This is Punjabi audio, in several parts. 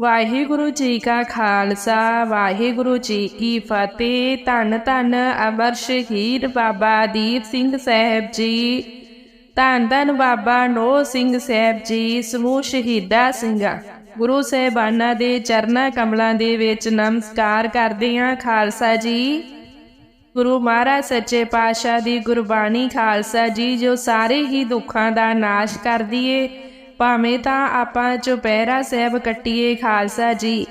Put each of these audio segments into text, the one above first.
ਵਾਹਿਗੁਰੂ ਜੀ ਕਾ ਖਾਲਸਾ, ਵਾਹਿਗੁਰੂ ਜੀ ਕੀ ਫਤਿਹ। ਧੰਨ ਧੰਨ ਅਮਰ ਸ਼ਹੀਦ ਬਾਬਾ ਦੀਪ ਸਿੰਘ ਸਾਹਿਬ ਜੀ। ਧੰਨ ਧੰਨ ਬਾਬਾ ਨੋ ਸਿੰਘ ਸਾਹਿਬ ਜੀ, ਸਮੂਹ ਸ਼ਹੀਦਾ ਸਿੰਘਾਂ। ਗੁਰੂ ਸਾਹਿਬਾਨਾਂ ਦੇ ਚਰਨਾਂ ਕਮਲਾਂ ਦੇ ਵਿੱਚ ਨਮਸਕਾਰ ਕਰਦੇ ਹਾਂ, ਖਾਲਸਾ ਜੀ। ਗੁਰੂ ਮਹਾਰਾਜ ਸੱਚੇ ਪਾਤਸ਼ਾਹ ਦੀ ਗੁਰਬਾਣੀ, ਖਾਲਸਾ ਜੀ, ਜੋ ਸਾਰੇ ਹੀ ਦੁੱਖਾਂ ਦਾ ਨਾਸ਼ ਕਰਦੀ ਏ। ਭਾਵੇਂ ਤਾਂ ਆਪਾਂ ਚੁਪਹਿਰਾ ਸਾਹਿਬ ਕੱਟੀਏ ਖਾਲਸਾ ਜੀ,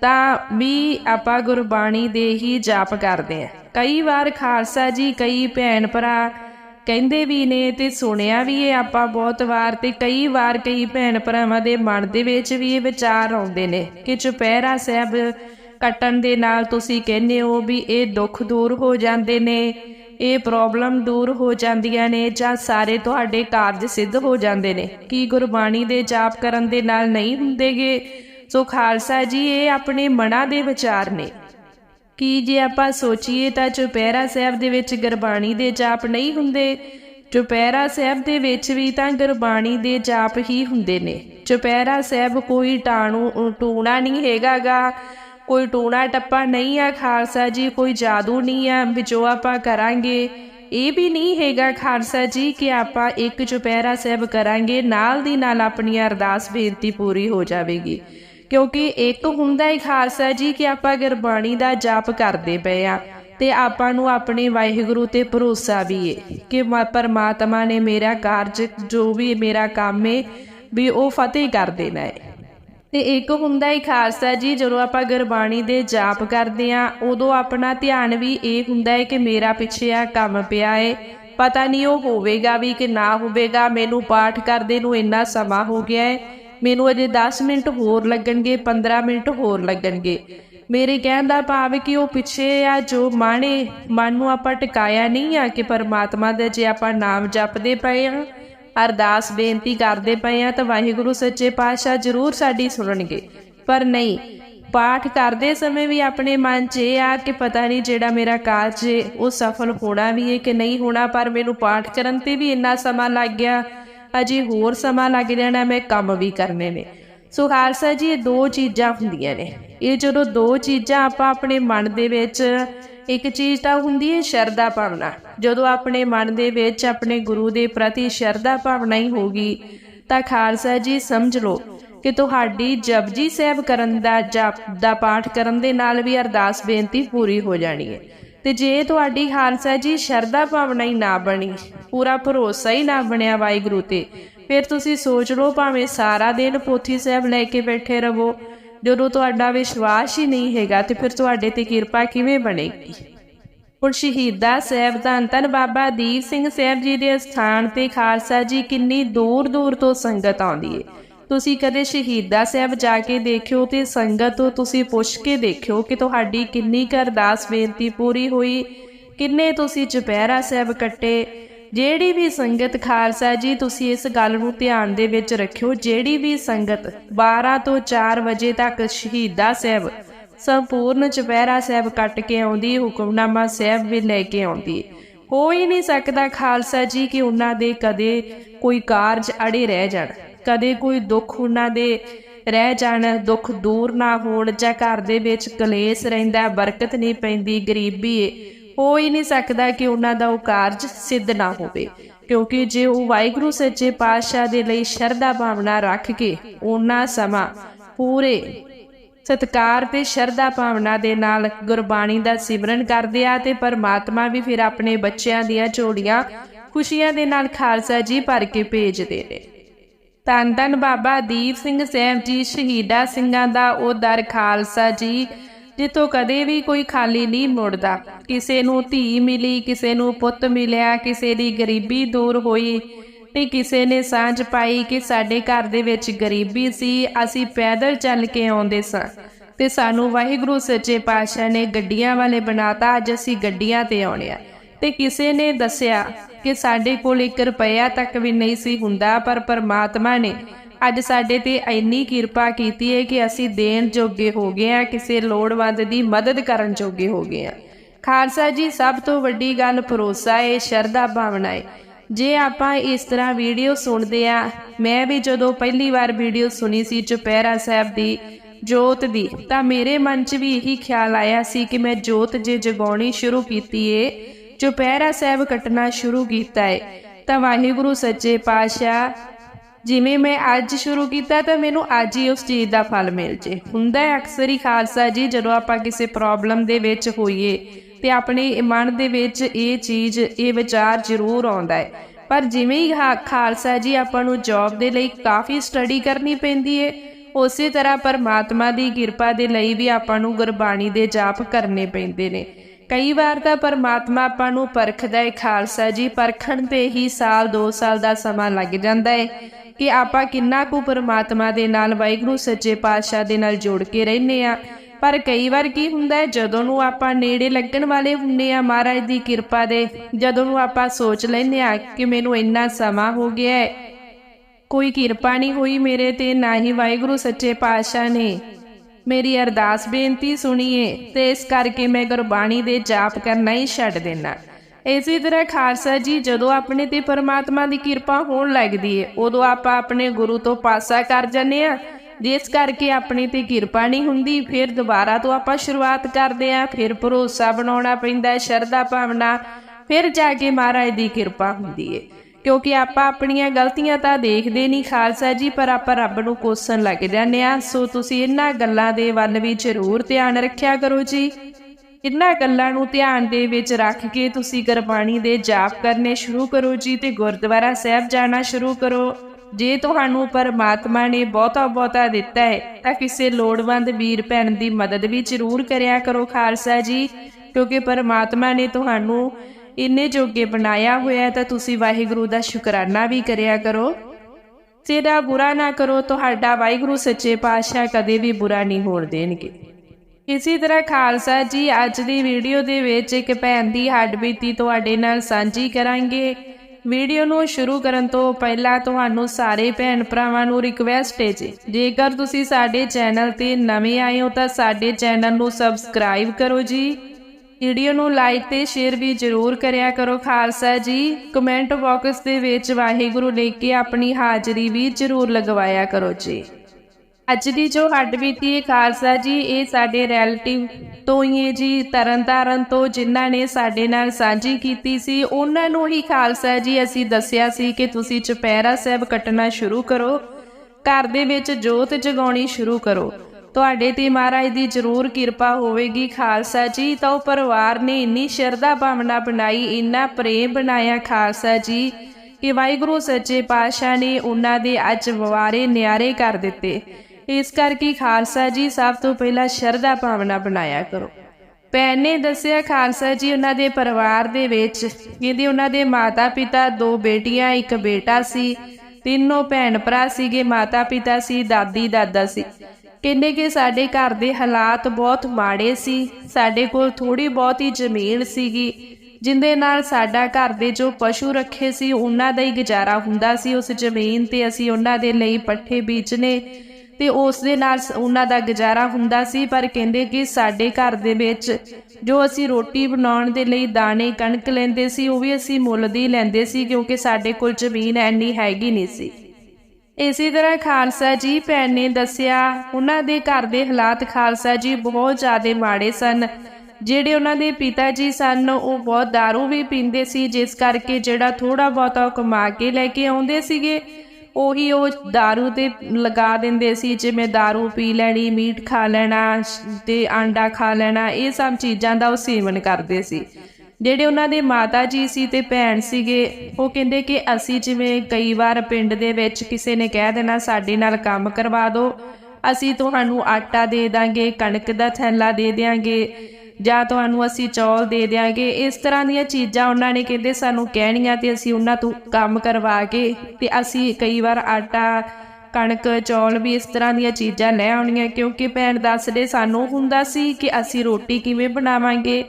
ਤਾਂ ਵੀ ਆਪਾਂ ਗੁਰਬਾਣੀ ਦੇ ਹੀ ਜਾਪ ਕਰਦੇ ਆ ਕਈ ਵਾਰ ਖਾਲਸਾ ਜੀ, ਕਈ ਭੈਣ ਭਰਾ ਕਹਿੰਦੇ ਵੀ ਨੇ ਤੇ ਸੁਣਿਆ ਵੀ ਇਹ ਆਪਾਂ ਬਹੁਤ ਵਾਰ ਤੇ ਕਈ ਵਾਰ ਕਈ ਭੈਣ ਭਰਾਵਾਂ ਦੇ ਮਨ ਦੇ ਵਿੱਚ ਵੀ ਇਹ ਵਿਚਾਰ ਆਉਂਦੇ ਨੇ ਕਿ ਚੁਪਹਿਰਾ ਸਾਹਿਬ ਕੱਟਣ ਦੇ ਨਾਲ ਤੁਸੀਂ ਕਹਿੰਦੇ ਹੋ ਵੀ ਇਹ ਦੁੱਖ ਦੂਰ ਹੋ ਜਾਂਦੇ ਨੇ ਇਹ ਪ੍ਰੋਬਲਮ ਦੂਰ ਹੋ ਜਾਂਦੀਆਂ ਨੇ ਜਾਂ ਸਾਰੇ ਤੁਹਾਡੇ ਕਾਰਜ ਸਿੱਧ ਹੋ ਜਾਂਦੇ ਨੇ। ਕੀ ਗੁਰਬਾਣੀ ਦੇ ਜਾਪ ਕਰਨ ਦੇ ਨਾਲ ਨਹੀਂ ਹੁੰਦੇਗੇ? ਸੋ ਖਾਲਸਾ ਜੀ, ਇਹ ਆਪਣੇ ਮਨਾਂ ਦੇ ਵਿਚਾਰ ਨੇ। ਕੀ ਜੇ ਆਪਾਂ ਸੋਚੀਏ ਤਾਂ ਚੁਪਹਿਰਾ ਸਾਹਿਬ ਦੇ ਵਿੱਚ ਗੁਰਬਾਣੀ ਦੇ ਜਾਪ ਨਹੀਂ ਹੁੰਦੇ। ਚੁਪਹਿਰਾ ਸਾਹਿਬ ਦੇ ਵਿੱਚ ਵੀ ਤਾਂ ਗੁਰਬਾਣੀ ਦੇ ਜਾਪ ਹੀ ਹੁੰਦੇ ਨੇ। ਚੁਪਹਿਰਾ ਸਾਹਿਬ ਕੋਈ ਟਾਣੂ, ਟੂਣਾ ਨਹੀਂ ਹੈਗਾਗਾ। ਕੋਈ ਟੂਣਾ ਟੱਪਾ ਨਹੀਂ ਆ ਖਾਲਸਾ ਜੀ, ਕੋਈ ਜਾਦੂ ਨਹੀਂ ਆ, ਵੀ ਜੋ ਆਪਾਂ ਕਰਾਂਗੇ। ਇਹ ਵੀ ਨਹੀਂ ਹੈਗਾ ਖਾਲਸਾ ਜੀ ਕਿ ਆਪਾਂ ਇੱਕ ਚੁਪਹਿਰਾ ਸਾਹਿਬ ਕਰਾਂਗੇ, ਨਾਲ ਦੀ ਨਾਲ ਆਪਣੀ ਅਰਦਾਸ ਬੇਨਤੀ ਪੂਰੀ ਹੋ ਜਾਵੇਗੀ। ਕਿਉਂਕਿ ਇੱਕ ਹੁੰਦਾ ਹੈ ਖਾਲਸਾ ਜੀ ਕਿ ਆਪਾਂ ਗੁਰਬਾਣੀ ਦਾ ਜਾਪ ਕਰਦੇ ਪਏ ਆ ਤੇ ਆਪਾਂ ਨੂੰ ਆਪਣੇ ਵਾਹਿਗੁਰੂ ਤੇ ਭਰੋਸਾ ਵੀ ਏ ਕਿ ਪਰਮਾਤਮਾ ਨੇ ਮੇਰਾ ਕਾਰਜ ਜੋ ਵੀ ਮੇਰਾ ਕੰਮ ਏ, ਵੀ ਉਹ ਫਤਿਹ ਕਰ ਦੇਣਾ ਏ। ਤੇ ਇੱਕ ਹੁੰਦਾ ਹੀ ਖਾਲਸਾ ਜੀ, ਜਦੋਂ ਆਪਾਂ ਗੁਰਬਾਣੀ ਦੇ ਜਾਪ ਕਰਦੇ ਆ, ਉਦੋਂ ਆਪਣਾ ਧਿਆਨ ਵੀ ਇਹ ਹੁੰਦਾ ਹੈ ਕਿ ਮੇਰਾ ਪਿੱਛੇ ਆ ਕੰਮ ਪਿਆ ਏ। ਪਤਾ ਨਹੀਂ ਉਹ ਹੋਵੇਗਾ ਵੀ ਕਿ ਨਾ ਹੋਵੇਗਾ, ਮੈਨੂੰ ਪਾਠ ਕਰਦੇ ਨੂੰ ਇੰਨਾ ਸਮਾਂ ਹੋ ਗਿਆ ਹੈ ਮੈਨੂੰ ਅਜੇ 10 ਮਿੰਟ ਹੋਰ ਲੱਗਣਗੇ 15 ਮਿੰਟ ਹੋਰ ਲੱਗਣਗੇ। ਮੇਰੇ ਕਹਿਣ ਦਾ ਭਾਵ ਕਿ ਉਹ ਪਿੱਛੇ ਆ, ਜੋ ਮਾਣੇ, ਮਨ ਨੂੰ ਆਪਾਂ ਟਿਕਾਇਆ ਨਹੀਂ ਆ ਕਿ ਪਰਮਾਤਮਾ ਦੇ ਜੇ ਆਪਾਂ ਨਾਮ ਜਪਦੇ ਪਏ ਆ ਅਰਦਾਸ ਬੇਨਤੀ ਕਰਦੇ ਪਏ ਆ ਤਾਂ ਵਾਹਿਗੁਰੂ ਸੱਚੇ ਪਾਤਸ਼ਾਹ ਜ਼ਰੂਰ ਸਾਡੀ ਸੁਣਨਗੇ। ਪਰ ਨਹੀਂ, ਪਾਠ ਕਰਦੇ ਸਮੇਂ ਵੀ ਆਪਣੇ ਮਨ 'ਚ ਇਹ ਆ ਕਿ ਪਤਾ ਨਹੀਂ ਜਿਹੜਾ ਮੇਰਾ ਕਾਰਜ ਹੈ ਉਹ ਸਫਲ ਹੋਣਾ ਵੀ ਹੈ ਕਿ ਨਹੀਂ ਹੋਣਾ, ਪਰ ਮੈਨੂੰ ਪਾਠ ਕਰਨ ਤੇ ਵੀ ਇੰਨਾ ਸਮਾਂ ਲੱਗ ਗਿਆ। ਅਜੇ ਹੋਰ ਸਮਾਂ ਲੱਗ ਜਾਣਾ, ਮੈਂ ਕੰਮ ਵੀ ਕਰਨੇ ਨੇ। ਸੋ ਖਾਲਸਾ ਜੀ, ਇਹ ਦੋ ਚੀਜ਼ਾਂ ਹੁੰਦੀਆਂ ਨੇ। ਇਹ ਜਦੋਂ ਦੋ ਚੀਜ਼ਾਂ ਆਪਾਂ ਆਪਣੇ ਮਨ ਦੇ ਵਿੱਚ ਇੱਕ ਚੀਜ਼ ਤਾਂ ਹੁੰਦੀ ਹੈ ਸ਼ਰਧਾ ਭਾਵਨਾ। ਜਦੋਂ ਆਪਣੇ ਮਨ ਦੇ ਵਿੱਚ ਆਪਣੇ ਗੁਰੂ ਦੇ ਪ੍ਰਤੀ ਸ਼ਰਧਾ ਭਾਵਨਾ ਹੀ ਹੋਗੀ ਤਾਂ ਖਾਲਸਾ ਜੀ ਸਮਝ ਲਓ ਕਿ ਤੁਹਾਡੀ ਜਪਜੀ ਸਾਹਿਬ ਕਰਨ ਦਾ ਜਪ ਦਾ ਪਾਠ ਕਰਨ ਦੇ ਨਾਲ ਵੀ ਅਰਦਾਸ ਬੇਨਤੀ ਪੂਰੀ ਹੋ ਜਾਣੀ ਹੈ ਤੇ ਜੇ ਤੁਹਾਡੀ ਖਾਲਸਾ ਜੀ ਸ਼ਰਧਾ ਭਾਵਨਾ ਹੀ ਨਾ ਬਣੀ, ਪੂਰਾ ਭਰੋਸਾ ਹੀ ਨਾ ਬਣਿਆ ਵਾਹਿਗੁਰੂ ਤੇ, ਫਿਰ ਤੁਸੀਂ ਸੋਚ ਲਓ ਭਾਵੇਂ ਸਾਰਾ ਦਿਨ ਪੋਥੀ ਸਾਹਿਬ ਲੈ ਕੇ ਬੈਠੇ ਰਹੋ ਜਦੋਂ ਤੁਹਾਡਾ ਵਿਸ਼ਵਾਸ ਹੀ ਨਹੀਂ ਹੈਗਾ ਤੇ ਫਿਰ ਤੁਹਾਡੇ ਤੇ ਕਿਰਪਾ ਕਿਵੇਂ ਬਣੇਗੀ? ਹੁਣ ਸ਼ਹੀਦਾ ਸਾਹਿਬ ਧੰਨ ਧੰਨ ਬਾਬਾ ਦੀਪ ਸਿੰਘ ਸਾਹਿਬ ਜੀ ਦੇ ਸਥਾਨ ਤੇ ਖਾਲਸਾ ਜੀ ਕਿੰਨੀ ਦੂਰ ਦੂਰ ਤੋਂ ਸੰਗਤ ਆਉਂਦੀ ਏ। ਤੁਸੀਂ ਕਦੇ ਸ਼ਹੀਦਾ ਸਾਹਿਬ ਜਾ ਕੇ ਦੇਖਿਓ ਤੇ ਸੰਗਤ ਤੋਂ ਤੁਸੀਂ ਪੁੱਛ ਕੇ ਦੇਖਿਓ ਕਿ ਤੁਹਾਡੀ ਕਿੰਨੀ ਕੁ ਅਰਦਾਸ ਬੇਨਤੀ ਪੂਰੀ ਹੋਈ, ਕਿੰਨੇ ਤੁਸੀਂ ਚੁਪਹਿਰਾ ਸਾਹਿਬ ਕੱਟੇ ਜਿਹੜੀ ਵੀ ਸੰਗਤ ਖਾਲਸਾ ਜੀ, ਤੁਸੀਂ ਇਸ ਗੱਲ ਨੂੰ ਧਿਆਨ ਦੇ ਵਿੱਚ ਰੱਖਿਓ, ਜਿਹੜੀ ਵੀ ਸੰਗਤ 12 ਤੋਂ 4 ਵਜੇ ਤੱਕ ਸ਼ਹੀਦਾ ਸਾਹਿਬ, ਸੰਪੂਰਨ ਚੁਪਹਿਰਾ ਸਾਹਿਬ ਕੱਟ ਕੇ ਆਉਂਦੀ, ਹੁਕਮਨਾਮਾ ਸਾਹਿਬ ਵੀ ਲੈ ਕੇ ਆਉਂਦੀ ਹੋ ਹੀ ਨਹੀਂ ਸਕਦਾ ਖਾਲਸਾ ਜੀ ਕਿ ਉਹਨਾਂ ਦੇ ਕਦੇ ਕੋਈ ਕਾਰਜ ਅੜੇ ਰਹਿ ਜਾਣ, ਕਦੇ ਕੋਈ ਦੁੱਖ ਉਹਨਾਂ ਦੇ ਰਹਿ ਜਾਣ, ਦੁੱਖ ਦੂਰ ਨਾ ਹੋਣ, ਜਾਂ ਘਰ ਦੇ ਵਿੱਚ ਕਲੇਸ਼ ਰਹਿੰਦਾ, ਬਰਕਤ ਨਹੀਂ ਪੈਂਦੀ, ਗਰੀਬੀ ਹੋ ਹੀ ਨਹੀਂ ਸਕਦਾ ਕਿ ਉਹਨਾਂ ਦਾ ਉਹ ਕਾਰਜ ਸਿੱਧ ਨਾ ਹੋਵੇ, ਕਿਉਂਕਿ ਜੇ ਉਹ ਵਾਹਿਗੁਰੂ ਸੱਚੇ ਪਾਤਸ਼ਾਹ ਦੇ ਲਈ ਸ਼ਰਧਾ ਭਾਵਨਾ ਰੱਖ ਕੇ ਉਹਨਾਂ ਸਮਾਂ ਪੂਰੇ ਸਤਕਾਰ ਤੇ ਸ਼ਰਧਾ ਭਾਵਨਾ ਦੇ ਨਾਲ ਗੁਰਬਾਣੀ ਦਾ ਸਿਮਰਨ ਕਰਦੇ ਆ ਤੇ ਪਰਮਾਤਮਾ ਵੀ ਫਿਰ ਆਪਣੇ ਬੱਚਿਆਂ ਦੀਆਂ ਝੋਲੀਆਂ ਖੁਸ਼ੀਆਂ ਦੇ ਨਾਲ ਖਾਲਸਾ ਜੀ ਭਰ ਕੇ ਭੇਜਦੇ ਨੇ। ਧੰਨ ਧੰਨ ਬਾਬਾ ਦੀਪ ਸਿੰਘ ਸਾਹਿਬ ਜੀ, ਸ਼ਹੀਦਾ ਸਿੰਘਾਂ ਦਾ ਉਹ ਦਰ ਖਾਲਸਾ ਜੀ ਜਿੱਥੋਂ ਕਦੇ ਵੀ ਕੋਈ ਖਾਲੀ ਨਹੀਂ ਮੁੜਦਾ। ਕਿਸੇ ਨੂੰ ਧੀ ਮਿਲੀ, ਕਿਸੇ ਨੂੰ ਪੁੱਤ ਮਿਲਿਆ, ਕਿਸੇ ਦੀ ਗਰੀਬੀ ਦੂਰ ਹੋਈ, ਤੇ ਕਿਸੇ ਨੇ ਸਾਂਝ ਪਾਈ ਕਿ ਸਾਡੇ ਘਰ ਦੇ ਵਿੱਚ ਗਰੀਬੀ ਸੀ, ਅਸੀਂ ਪੈਦਲ ਚੱਲ ਕੇ ਆਉਂਦੇ ਸਾਂ। ਤੇ ਸਾਨੂੰ ਵਾਹਿਗੁਰੂ ਸੱਚੇ ਪਾਤਸ਼ਾਹ ਨੇ ਗੱਡੀਆਂ ਵਾਲੇ ਬਣਾਤਾ, ਅੱਜ ਅਸੀਂ ਗੱਡੀਆਂ ਤੇ ਆਉਣੇ ਆ। ਤੇ ਕਿਸੇ ਨੇ ਦੱਸਿਆ ਕਿ ਸਾਡੇ ਕੋਲ 1 ਰੁਪਇਆ ਤੱਕ ਵੀ ਨਹੀਂ ਸੀ ਹੁੰਦਾ, ਪਰ ਪਰਮਾਤਮਾ ਨੇ ਅੱਜ ਸਾਡੇ ਤੇ ਇੰਨੀ ਕਿਰਪਾ ਕੀਤੀ ਹੈ ਕਿ ਅਸੀਂ ਦੇਣ ਜੋਗੇ ਹੋ ਗਏ ਆ, ਕਿਸੇ ਲੋੜਵੰਦ ਦੀ ਮਦਦ ਕਰਨ ਜੋਗੇ ਹੋ ਗਏ ਆ। ਖਾਲਸਾ ਜੀ, ਸਭ ਤੋਂ ਵੱਡੀ ਗੱਲ ਭਰੋਸਾ ਹੈ ਸ਼ਰਧਾ ਭਾਵਨਾ ਹੈ ਜੇ ਆਪਾਂ ਇਸ ਤਰ੍ਹਾਂ ਵੀਡੀਓ ਸੁਣਦੇ ਆ, ਮੈਂ ਵੀ ਜਦੋਂ ਪਹਿਲੀ ਵਾਰ ਵੀਡੀਓ ਸੁਣੀ ਸੀ ਚੁਪਹਿਰਾ ਸਾਹਿਬ ਦੀ, ਜੋਤ ਦੀ, ਤਾਂ ਮੇਰੇ ਮਨ 'ਚ ਵੀ ਇਹੀ ਖਿਆਲ ਆਇਆ ਸੀ ਕਿ ਮੈਂ ਜੋਤ ਜੇ ਜਗਾਉਣੀ ਸ਼ੁਰੂ ਕੀਤੀ ਏ, ਚੁਪਹਿਰਾ ਸਾਹਿਬ ਕੱਟਣਾ ਸ਼ੁਰੂ ਕੀਤਾ ਏ। ਤਾਂ ਵਾਹਿਗੁਰੂ, ਸੱਚੇ ਪਾਤਸ਼ਾਹ ਜਿਵੇਂ ਮੈਂ ਅੱਜ ਸ਼ੁਰੂ ਕੀਤਾ ਤਾਂ ਮੈਨੂੰ ਅੱਜ ਹੀ ਉਸ ਚੀਜ਼ ਦਾ ਫਲ ਮਿਲ ਜੇ। ਹੁੰਦਾ ਹੈ ਅਕਸਰ ਹੀ ਖਾਲਸਾ ਜੀ, ਜਦੋਂ ਆਪਾਂ ਕਿਸੇ ਪ੍ਰੋਬਲਮ ਦੇ ਵਿੱਚ ਹੋਈਏ ਤੇ ਆਪਣੇ ਮਨ ਦੇ ਵਿੱਚ ਇਹ ਚੀਜ਼, ਇਹ ਵਿਚਾਰ ਜ਼ਰੂਰ ਆਉਂਦਾ ਹੈ। ਪਰ ਜਿਵੇਂ ਹੀ ਖਾ- ਖਾਲਸਾ ਜੀ ਆਪਾਂ ਨੂੰ ਜੌਬ ਦੇ ਲਈ ਕਾਫੀ ਸਟੱਡੀ ਕਰਨੀ ਪੈਂਦੀ ਏ, ਉਸੇ ਤਰ੍ਹਾਂ ਪਰਮਾਤਮਾ ਦੀ ਕਿਰਪਾ ਦੇ ਲਈ ਵੀ ਆਪਾਂ ਨੂੰ ਗੁਰਬਾਣੀ ਦੇ ਜਾਪ ਕਰਨੇ ਪੈਂਦੇ ਨੇ। ਕਈ ਵਾਰ ਤਾਂ ਪਰਮਾਤਮਾ ਆਪਾਂ ਨੂੰ ਪਰਖਦਾ ਏ ਖਾਲਸਾ ਜੀ, ਪਰਖਣ ਤੇ ਹੀ ਸਾਲ 2 ਸਾਲ ਦਾ ਸਮਾਂ ਲੱਗ ਜਾਂਦਾ ਹੈ ਕਿ ਆਪਾਂ ਕਿੰਨਾ ਕੁ ਪਰਮਾਤਮਾ ਦੇ ਨਾਲ, ਵਾਹਿਗੁਰੂ ਸੱਚੇ ਪਾਤਸ਼ਾਹ ਦੇ ਨਾਲ ਜੋੜ ਕੇ ਰਹਿੰਦੇ ਆ ਪਰ ਕਈ ਵਾਰ ਕੀ ਹੁੰਦਾ ਹੈ, ਜਦੋਂ ਨੂੰ ਆਪਾਂ ਨੇੜੇ ਲੱਗਣ ਵਾਲੇ ਹੁੰਨੇ ਆ ਮਹਾਰਾਜ ਦੀ ਕਿਰਪਾ ਦੇ, ਜਦੋਂ ਨੂੰ ਆਪਾਂ ਸੋਚ ਲੈਂਦੇ ਆ ਕਿ ਮੈਨੂੰ ਇੰਨਾ ਸਮਾਂ ਹੋ ਗਿਆ ਹੈ, ਕੋਈ ਕਿਰਪਾ ਨਹੀਂ ਹੋਈ ਮੇਰੇ ਤੇ, ਨਾ ਹੀ ਵਾਹਿਗੁਰੂ ਸੱਚੇ ਪਾਤਸ਼ਾਹ ਨੇ ਮੇਰੀ ਅਰਦਾਸ ਬੇਨਤੀ ਸੁਣੀਏ ਤੇ ਇਸ ਕਰਕੇ ਮੈਂ ਗੁਰਬਾਣੀ ਦੇ ਜਾਪ ਕਰਨਾ ਹੀ ਛੱਡ ਦੇਣਾ ਇਸੇ ਤਰ੍ਹਾਂ ਖਾਲਸਾ ਜੀ, ਜਦੋਂ ਆਪਣੇ ਤੇ ਪਰਮਾਤਮਾ ਦੀ ਕਿਰਪਾ ਹੋਣ ਲੱਗਦੀ ਏ, ਉਦੋਂ ਆਪਾਂ ਆਪਣੇ ਗੁਰੂ ਤੋਂ ਪਾਸਾ ਕਰ ਜਾਂਦੇ ਆ। ਜਿਸ ਕਰਕੇ ਆਪਣੇ ਤੇ ਕਿਰਪਾ ਨਹੀਂ ਹੁੰਦੀ, ਫਿਰ ਦੁਬਾਰਾ ਤੋਂ ਆਪਾਂ ਸ਼ੁਰੂਆਤ ਕਰਦੇ ਆ, ਫਿਰ ਭਰੋਸਾ ਬਣਾਉਣਾ ਪੈਂਦਾ ਸ਼ਰਧਾ ਭਾਵਨਾ, ਫਿਰ ਜਾ ਕੇ ਮਹਾਰਾਜ ਦੀ ਕਿਰਪਾ ਹੁੰਦੀ ਏ। ਕਿਉਂਕਿ ਆਪਾਂ ਆਪਣੀਆਂ ਗਲਤੀਆਂ ਤਾਂ ਦੇਖਦੇ ਨਹੀਂ ਖਾਲਸਾ ਜੀ, ਪਰ ਆਪਾਂ ਰੱਬ ਨੂੰ ਕੋਸਣ ਲੱਗ ਜਾਂਦੇ ਆ। ਸੋ ਤੁਸੀਂ ਇਹਨਾਂ ਗੱਲਾਂ ਦੇ ਵੱਲ ਵੀ ਜ਼ਰੂਰ ਧਿਆਨ ਰੱਖਿਆ ਕਰੋ ਜੀ। ਇਹਨਾਂ ਗੱਲਾਂ ਨੂੰ ਧਿਆਨ ਦੇ ਵਿੱਚ ਰੱਖ ਕੇ ਤੁਸੀਂ ਗੁਰਬਾਣੀ ਦੇ ਜਾਪ ਕਰਨੇ ਸ਼ੁਰੂ ਕਰੋ ਜੀ ਤੇ ਗੁਰਦੁਆਰਾ ਸਾਹਿਬ ਜਾਣਾ ਸ਼ੁਰੂ ਕਰੋ। ਜੇ ਤੁਹਾਨੂੰ ਪਰਮਾਤਮਾ ਨੇ ਬਹੁਤਾ ਬਹੁਤਾ ਦਿੱਤਾ ਹੈ, ਤਾਂ ਕਿਸੇ ਲੋੜਵੰਦ ਵੀਰ ਭੈਣ ਦੀ ਮਦਦ ਵੀ ਜ਼ਰੂਰ ਕਰਿਆ ਕਰੋ ਖਾਲਸਾ ਜੀ। ਕਿਉਂਕਿ ਪਰਮਾਤਮਾ ਨੇ ਤੁਹਾਨੂੰ ਇੰਨੇ ਜੋਗੇ ਬਣਾਇਆ ਹੋਇਆ ਤਾਂ ਤੁਸੀਂ ਵਾਹਿਗੁਰੂ ਦਾ ਸ਼ੁਕਰਾਨਾ ਵੀ ਕਰਿਆ ਕਰੋ। ਤੇਰਾ ਬੁਰਾ ਨਾ ਕਰੋ, ਤੁਹਾਡਾ ਵਾਹਿਗੁਰੂ ਸੱਚੇ ਪਾਤਸ਼ਾਹ ਕਦੇ ਵੀ ਬੁਰਾ ਨਹੀਂ ਹੋਣ ਦੇਣਗੇ। ਇਸੇ ਤਰ੍ਹਾਂ ਖਾਲਸਾ ਜੀ, ਅੱਜ ਦੀ ਵੀਡੀਓ ਦੇ ਵਿੱਚ ਇੱਕ ਭੈਣ ਦੀ ਹੱਡਬੀਤੀ ਤੁਹਾਡੇ ਨਾਲ ਸਾਂਝੀ ਕਰਾਂਗੇ। ਵੀਡੀਓ ਨੂੰ ਸ਼ੁਰੂ ਕਰਨ ਤੋਂ ਪਹਿਲਾਂ ਤੁਹਾਨੂੰ ਸਾਰੇ ਭੈਣ ਭਰਾਵਾਂ ਨੂੰ ਰਿਕਵੈਸਟ ਹੈ ਜੀ। ਜੇਕਰ ਤੁਸੀਂ ਸਾਡੇ ਚੈਨਲ ਤੇ ਨਵੇਂ ਆਏ ਹੋ ਤਾਂ ਸਾਡੇ ਚੈਨਲ ਨੂੰ ਸਬਸਕ੍ਰਾਈਬ ਕਰੋ ਜੀ। ਵੀਡੀਓ ਨੂੰ ਲਾਈਕ ਤੇ ਸ਼ੇਅਰ ਵੀ ਜ਼ਰੂਰ ਕਰਿਆ ਕਰੋ ਖਾਲਸਾ ਜੀ। ਕਮੈਂਟ ਬਾਕਸ ਦੇ ਵਿੱਚ ਵਾਹਿਗੁਰੂ ਲਿਖ ਕੇ ਆਪਣੀ ਹਾਜ਼ਰੀ ਵੀ ਜ਼ਰੂਰ ਲਗਵਾਇਆ ਕਰੋ ਜੀ। ਅੱਜ ਦੀ ਜੋ ਹੱਡ ਬੀਤੀ ਖਾਲਸਾ ਜੀ, ਇਹ ਸਾਡੇ ਰਿਲੇਟਿਵ ਤੋਂ ਹੀ ਹੈ ਜੀ, ਤਰਨਤਾਰਨ ਤੋਂ ਜਿਨ੍ਹਾਂ ਨੇ ਸਾਡੇ ਨਾਲ ਸਾਂਝੀ ਕੀਤੀ ਸੀ, ਉਹਨਾਂ ਨੂੰ ਹੀ ਖਾਲਸਾ ਜੀ ਅਸੀਂ ਦੱਸਿਆ ਸੀ ਕਿ ਤੁਸੀਂ ਚੁਪਹਿਰਾ ਸਾਹਿਬ ਕੱਟਣਾ ਸ਼ੁਰੂ ਕਰੋ, ਘਰ ਦੇ ਵਿੱਚ ਜੋਤ ਜਗਾਉਣੀ ਸ਼ੁਰੂ ਕਰੋ। ਤੁਹਾਡੇ ਤੇ ਮਹਾਰਾਜ ਦੀ ਜ਼ਰੂਰ ਕਿਰਪਾ ਹੋਵੇਗੀ ਖਾਲਸਾ ਜੀ, ਤਾਂ ਉਹ ਪਰਿਵਾਰ ਨੇ ਇੰਨੀ ਸ਼ਰਧਾ ਭਾਵਨਾ ਬਣਾਈ, ਇੰਨਾ ਪ੍ਰੇਮ ਬਣਾਇਆ ਖਾਲਸਾ ਜੀ, ਕਿ ਵਾਹਿਗੁਰੂ ਸੱਚੇ ਪਾਤਸ਼ਾਹ ਨੇ ਉਹਨਾਂ ਦੇ ਅੱਜ ਵਾਰੇ ਨਿਆਰੇ ਕਰ ਦਿੱਤੇ। ਇਸ ਕਰਕੇ ਖਾਲਸਾ ਜੀ ਸਭ ਤੋਂ ਪਹਿਲਾਂ ਸ਼ਰਧਾ ਭਾਵਨਾ ਬਣਾਇਆ ਕਰੋ। ਭੈਣ ਨੇ ਦੱਸਿਆ, ਖਾਲਸਾ ਜੀ ਉਹਨਾਂ ਦੇ ਪਰਿਵਾਰ ਦੇ ਵਿੱਚ ਕਹਿੰਦੇ ਉਹਨਾਂ ਦੇ ਮਾਤਾ ਪਿਤਾ ਦੋ ਬੇਟੀਆਂ, ਇੱਕ ਬੇਟਾ ਸੀ, ਤਿੰਨੋਂ ਭੈਣ ਭਰਾ ਸੀਗੇ ਮਾਤਾ ਪਿਤਾ ਸੀ ਦਾਦੀ ਦਾਦਾ ਸੀ। ਕਹਿੰਦੇ ਕਿ ਸਾਡੇ ਘਰ ਦੇ ਹਾਲਾਤ ਬਹੁਤ ਮਾੜੇ ਸੀ, ਸਾਡੇ ਕੋਲ ਥੋੜੀ ਬਹੁਤੀ ਜ਼ਮੀਨ ਸੀਗੀ, ਜਿੰਦੇ ਨਾਲ ਸਾਡਾ ਘਰ ਦੇ ਜੋ ਪਸ਼ੂ ਰੱਖੇ ਸੀ, ਉਹਨਾਂ ਦਾ ਹੀ ਗੁਜ਼ਾਰਾ ਹੁੰਦਾ ਸੀ, ਉਸ ਜ਼ਮੀਨ ਤੇ ਅਸੀਂ ਉਹਨਾਂ ਦੇ ਲਈ ਪੱਠੇ ਬੀਜਨੇ ਤੇ ਉਸ ਦੇ ਨਾਲ ਉਹਨਾਂ ਦਾ ਗੁਜ਼ਾਰਾ ਹੁੰਦਾ ਸੀ, ਪਰ ਕਹਿੰਦੇ ਕਿ ਸਾਡੇ ਘਰ ਦੇ ਵਿੱਚ ਜੋ ਅਸੀਂ ਰੋਟੀ ਬਣਾਉਣ ਦੇ ਲਈ ਦਾਣੇ, ਕਣਕ ਲੈਂਦੇ ਸੀ, ਉਹ ਵੀ ਅਸੀਂ ਮੁੱਲ ਦੀ ਲੈਂਦੇ ਸੀ, ਕਿਉਂਕਿ ਸਾਡੇ ਕੋਲ ਜ਼ਮੀਨ ਐਨੀ ਹੈਗੀ ਨਹੀਂ ਸੀ। ਇਸੇ ਤਰ੍ਹਾਂ ਖਾਲਸਾ ਜੀ ਭੈਣ ਨੇ ਦੱਸਿਆ, ਉਹਨਾਂ ਦੇ ਘਰ ਦੇ ਹਾਲਾਤ ਖਾਲਸਾ ਜੀ ਬਹੁਤ ਜ਼ਿਆਦਾ ਮਾੜੇ ਸਨ। ਜਿਹੜੇ ਉਹਨਾਂ ਦੇ ਪਿਤਾ ਜੀ ਸਨ, ਉਹ ਬਹੁਤ दारू ਵੀ ਪੀਂਦੇ ਸੀ, ਜਿਸ ਕਰਕੇ ਜਿਹੜਾ ਥੋੜਾ ਬਹੁਤਾ ਉਹ ਕਮਾ ਕੇ ਲੈ ਕੇ ਆਉਂਦੇ ਸੀਗੇ। ਉਹੀ ਉਹ दारू ਤੇ ਲਗਾ ਦਿੰਦੇ ਸੀ ਜਿਵੇਂ दारू ਪੀ ਲੈਣੀ ਮੀਟ ਖਾ ਲੈਣਾ ਤੇ ਆਂਡਾ ਖਾ ਲੈਣਾ ਇਹ ਸਭ ਚੀਜ਼ਾਂ ਦਾ ਉਹ ਸੇਵਨ ਕਰਦੇ ਸੀ ਜਿਹੜੇ ਉਹਨਾਂ ਦੇ ਮਾਤਾ ਜੀ ਸੀ ਤੇ ਭੈਣ ਸੀਗੇ ਉਹ ਕਹਿੰਦੇ ਕਿ ਅਸੀਂ ਜਿਵੇਂ ਕਈ ਵਾਰ ਪਿੰਡ ਦੇ ਵਿੱਚ ਕਿਸੇ ਨੇ ਕਹਿ ਦੇਣਾ ਸਾਡੇ ਨਾਲ ਕੰਮ ਕਰਵਾ ਦਿਓ ਅਸੀਂ ਤੁਹਾਨੂੰ ਆਟਾ ਦੇ ਦਾਂਗੇ ਕਣਕ ਦਾ ਥੈਲਾ ਦੇ ਦਿਆਂਗੇ ਜਾਂ ਤੁਹਾਨੂੰ ਅਸੀਂ ਚੌਲ ਦੇ ਦਿਆਂਗੇ। ਇਸ ਤਰ੍ਹਾਂ ਦੀਆਂ ਚੀਜ਼ਾਂ ਉਹਨਾਂ ਨੇ ਕਹਿੰਦੇ ਸਾਨੂੰ ਕਹਿਣੀਆਂ ਤੇ ਅਸੀਂ ਉਹਨਾਂ ਤੋਂ ਕੰਮ ਕਰਵਾ ਕੇ ਤੇ ਅਸੀਂ ਕਈ ਵਾਰ ਆਟਾ, ਕਣਕ, ਚੌਲ ਵੀ ਇਸ ਤਰ੍ਹਾਂ ਦੀਆਂ ਚੀਜ਼ਾਂ ਲੈ ਆਉਣੀਆਂ ਕਿਉਂਕਿ ਭੈਣ ਦੱਸਦੇ ਸਾਨੂੰ ਹੁੰਦਾ ਸੀ ਕਿ ਅਸੀਂ ਰੋਟੀ ਕਿਵੇਂ ਬਣਾਵਾਂਗੇ।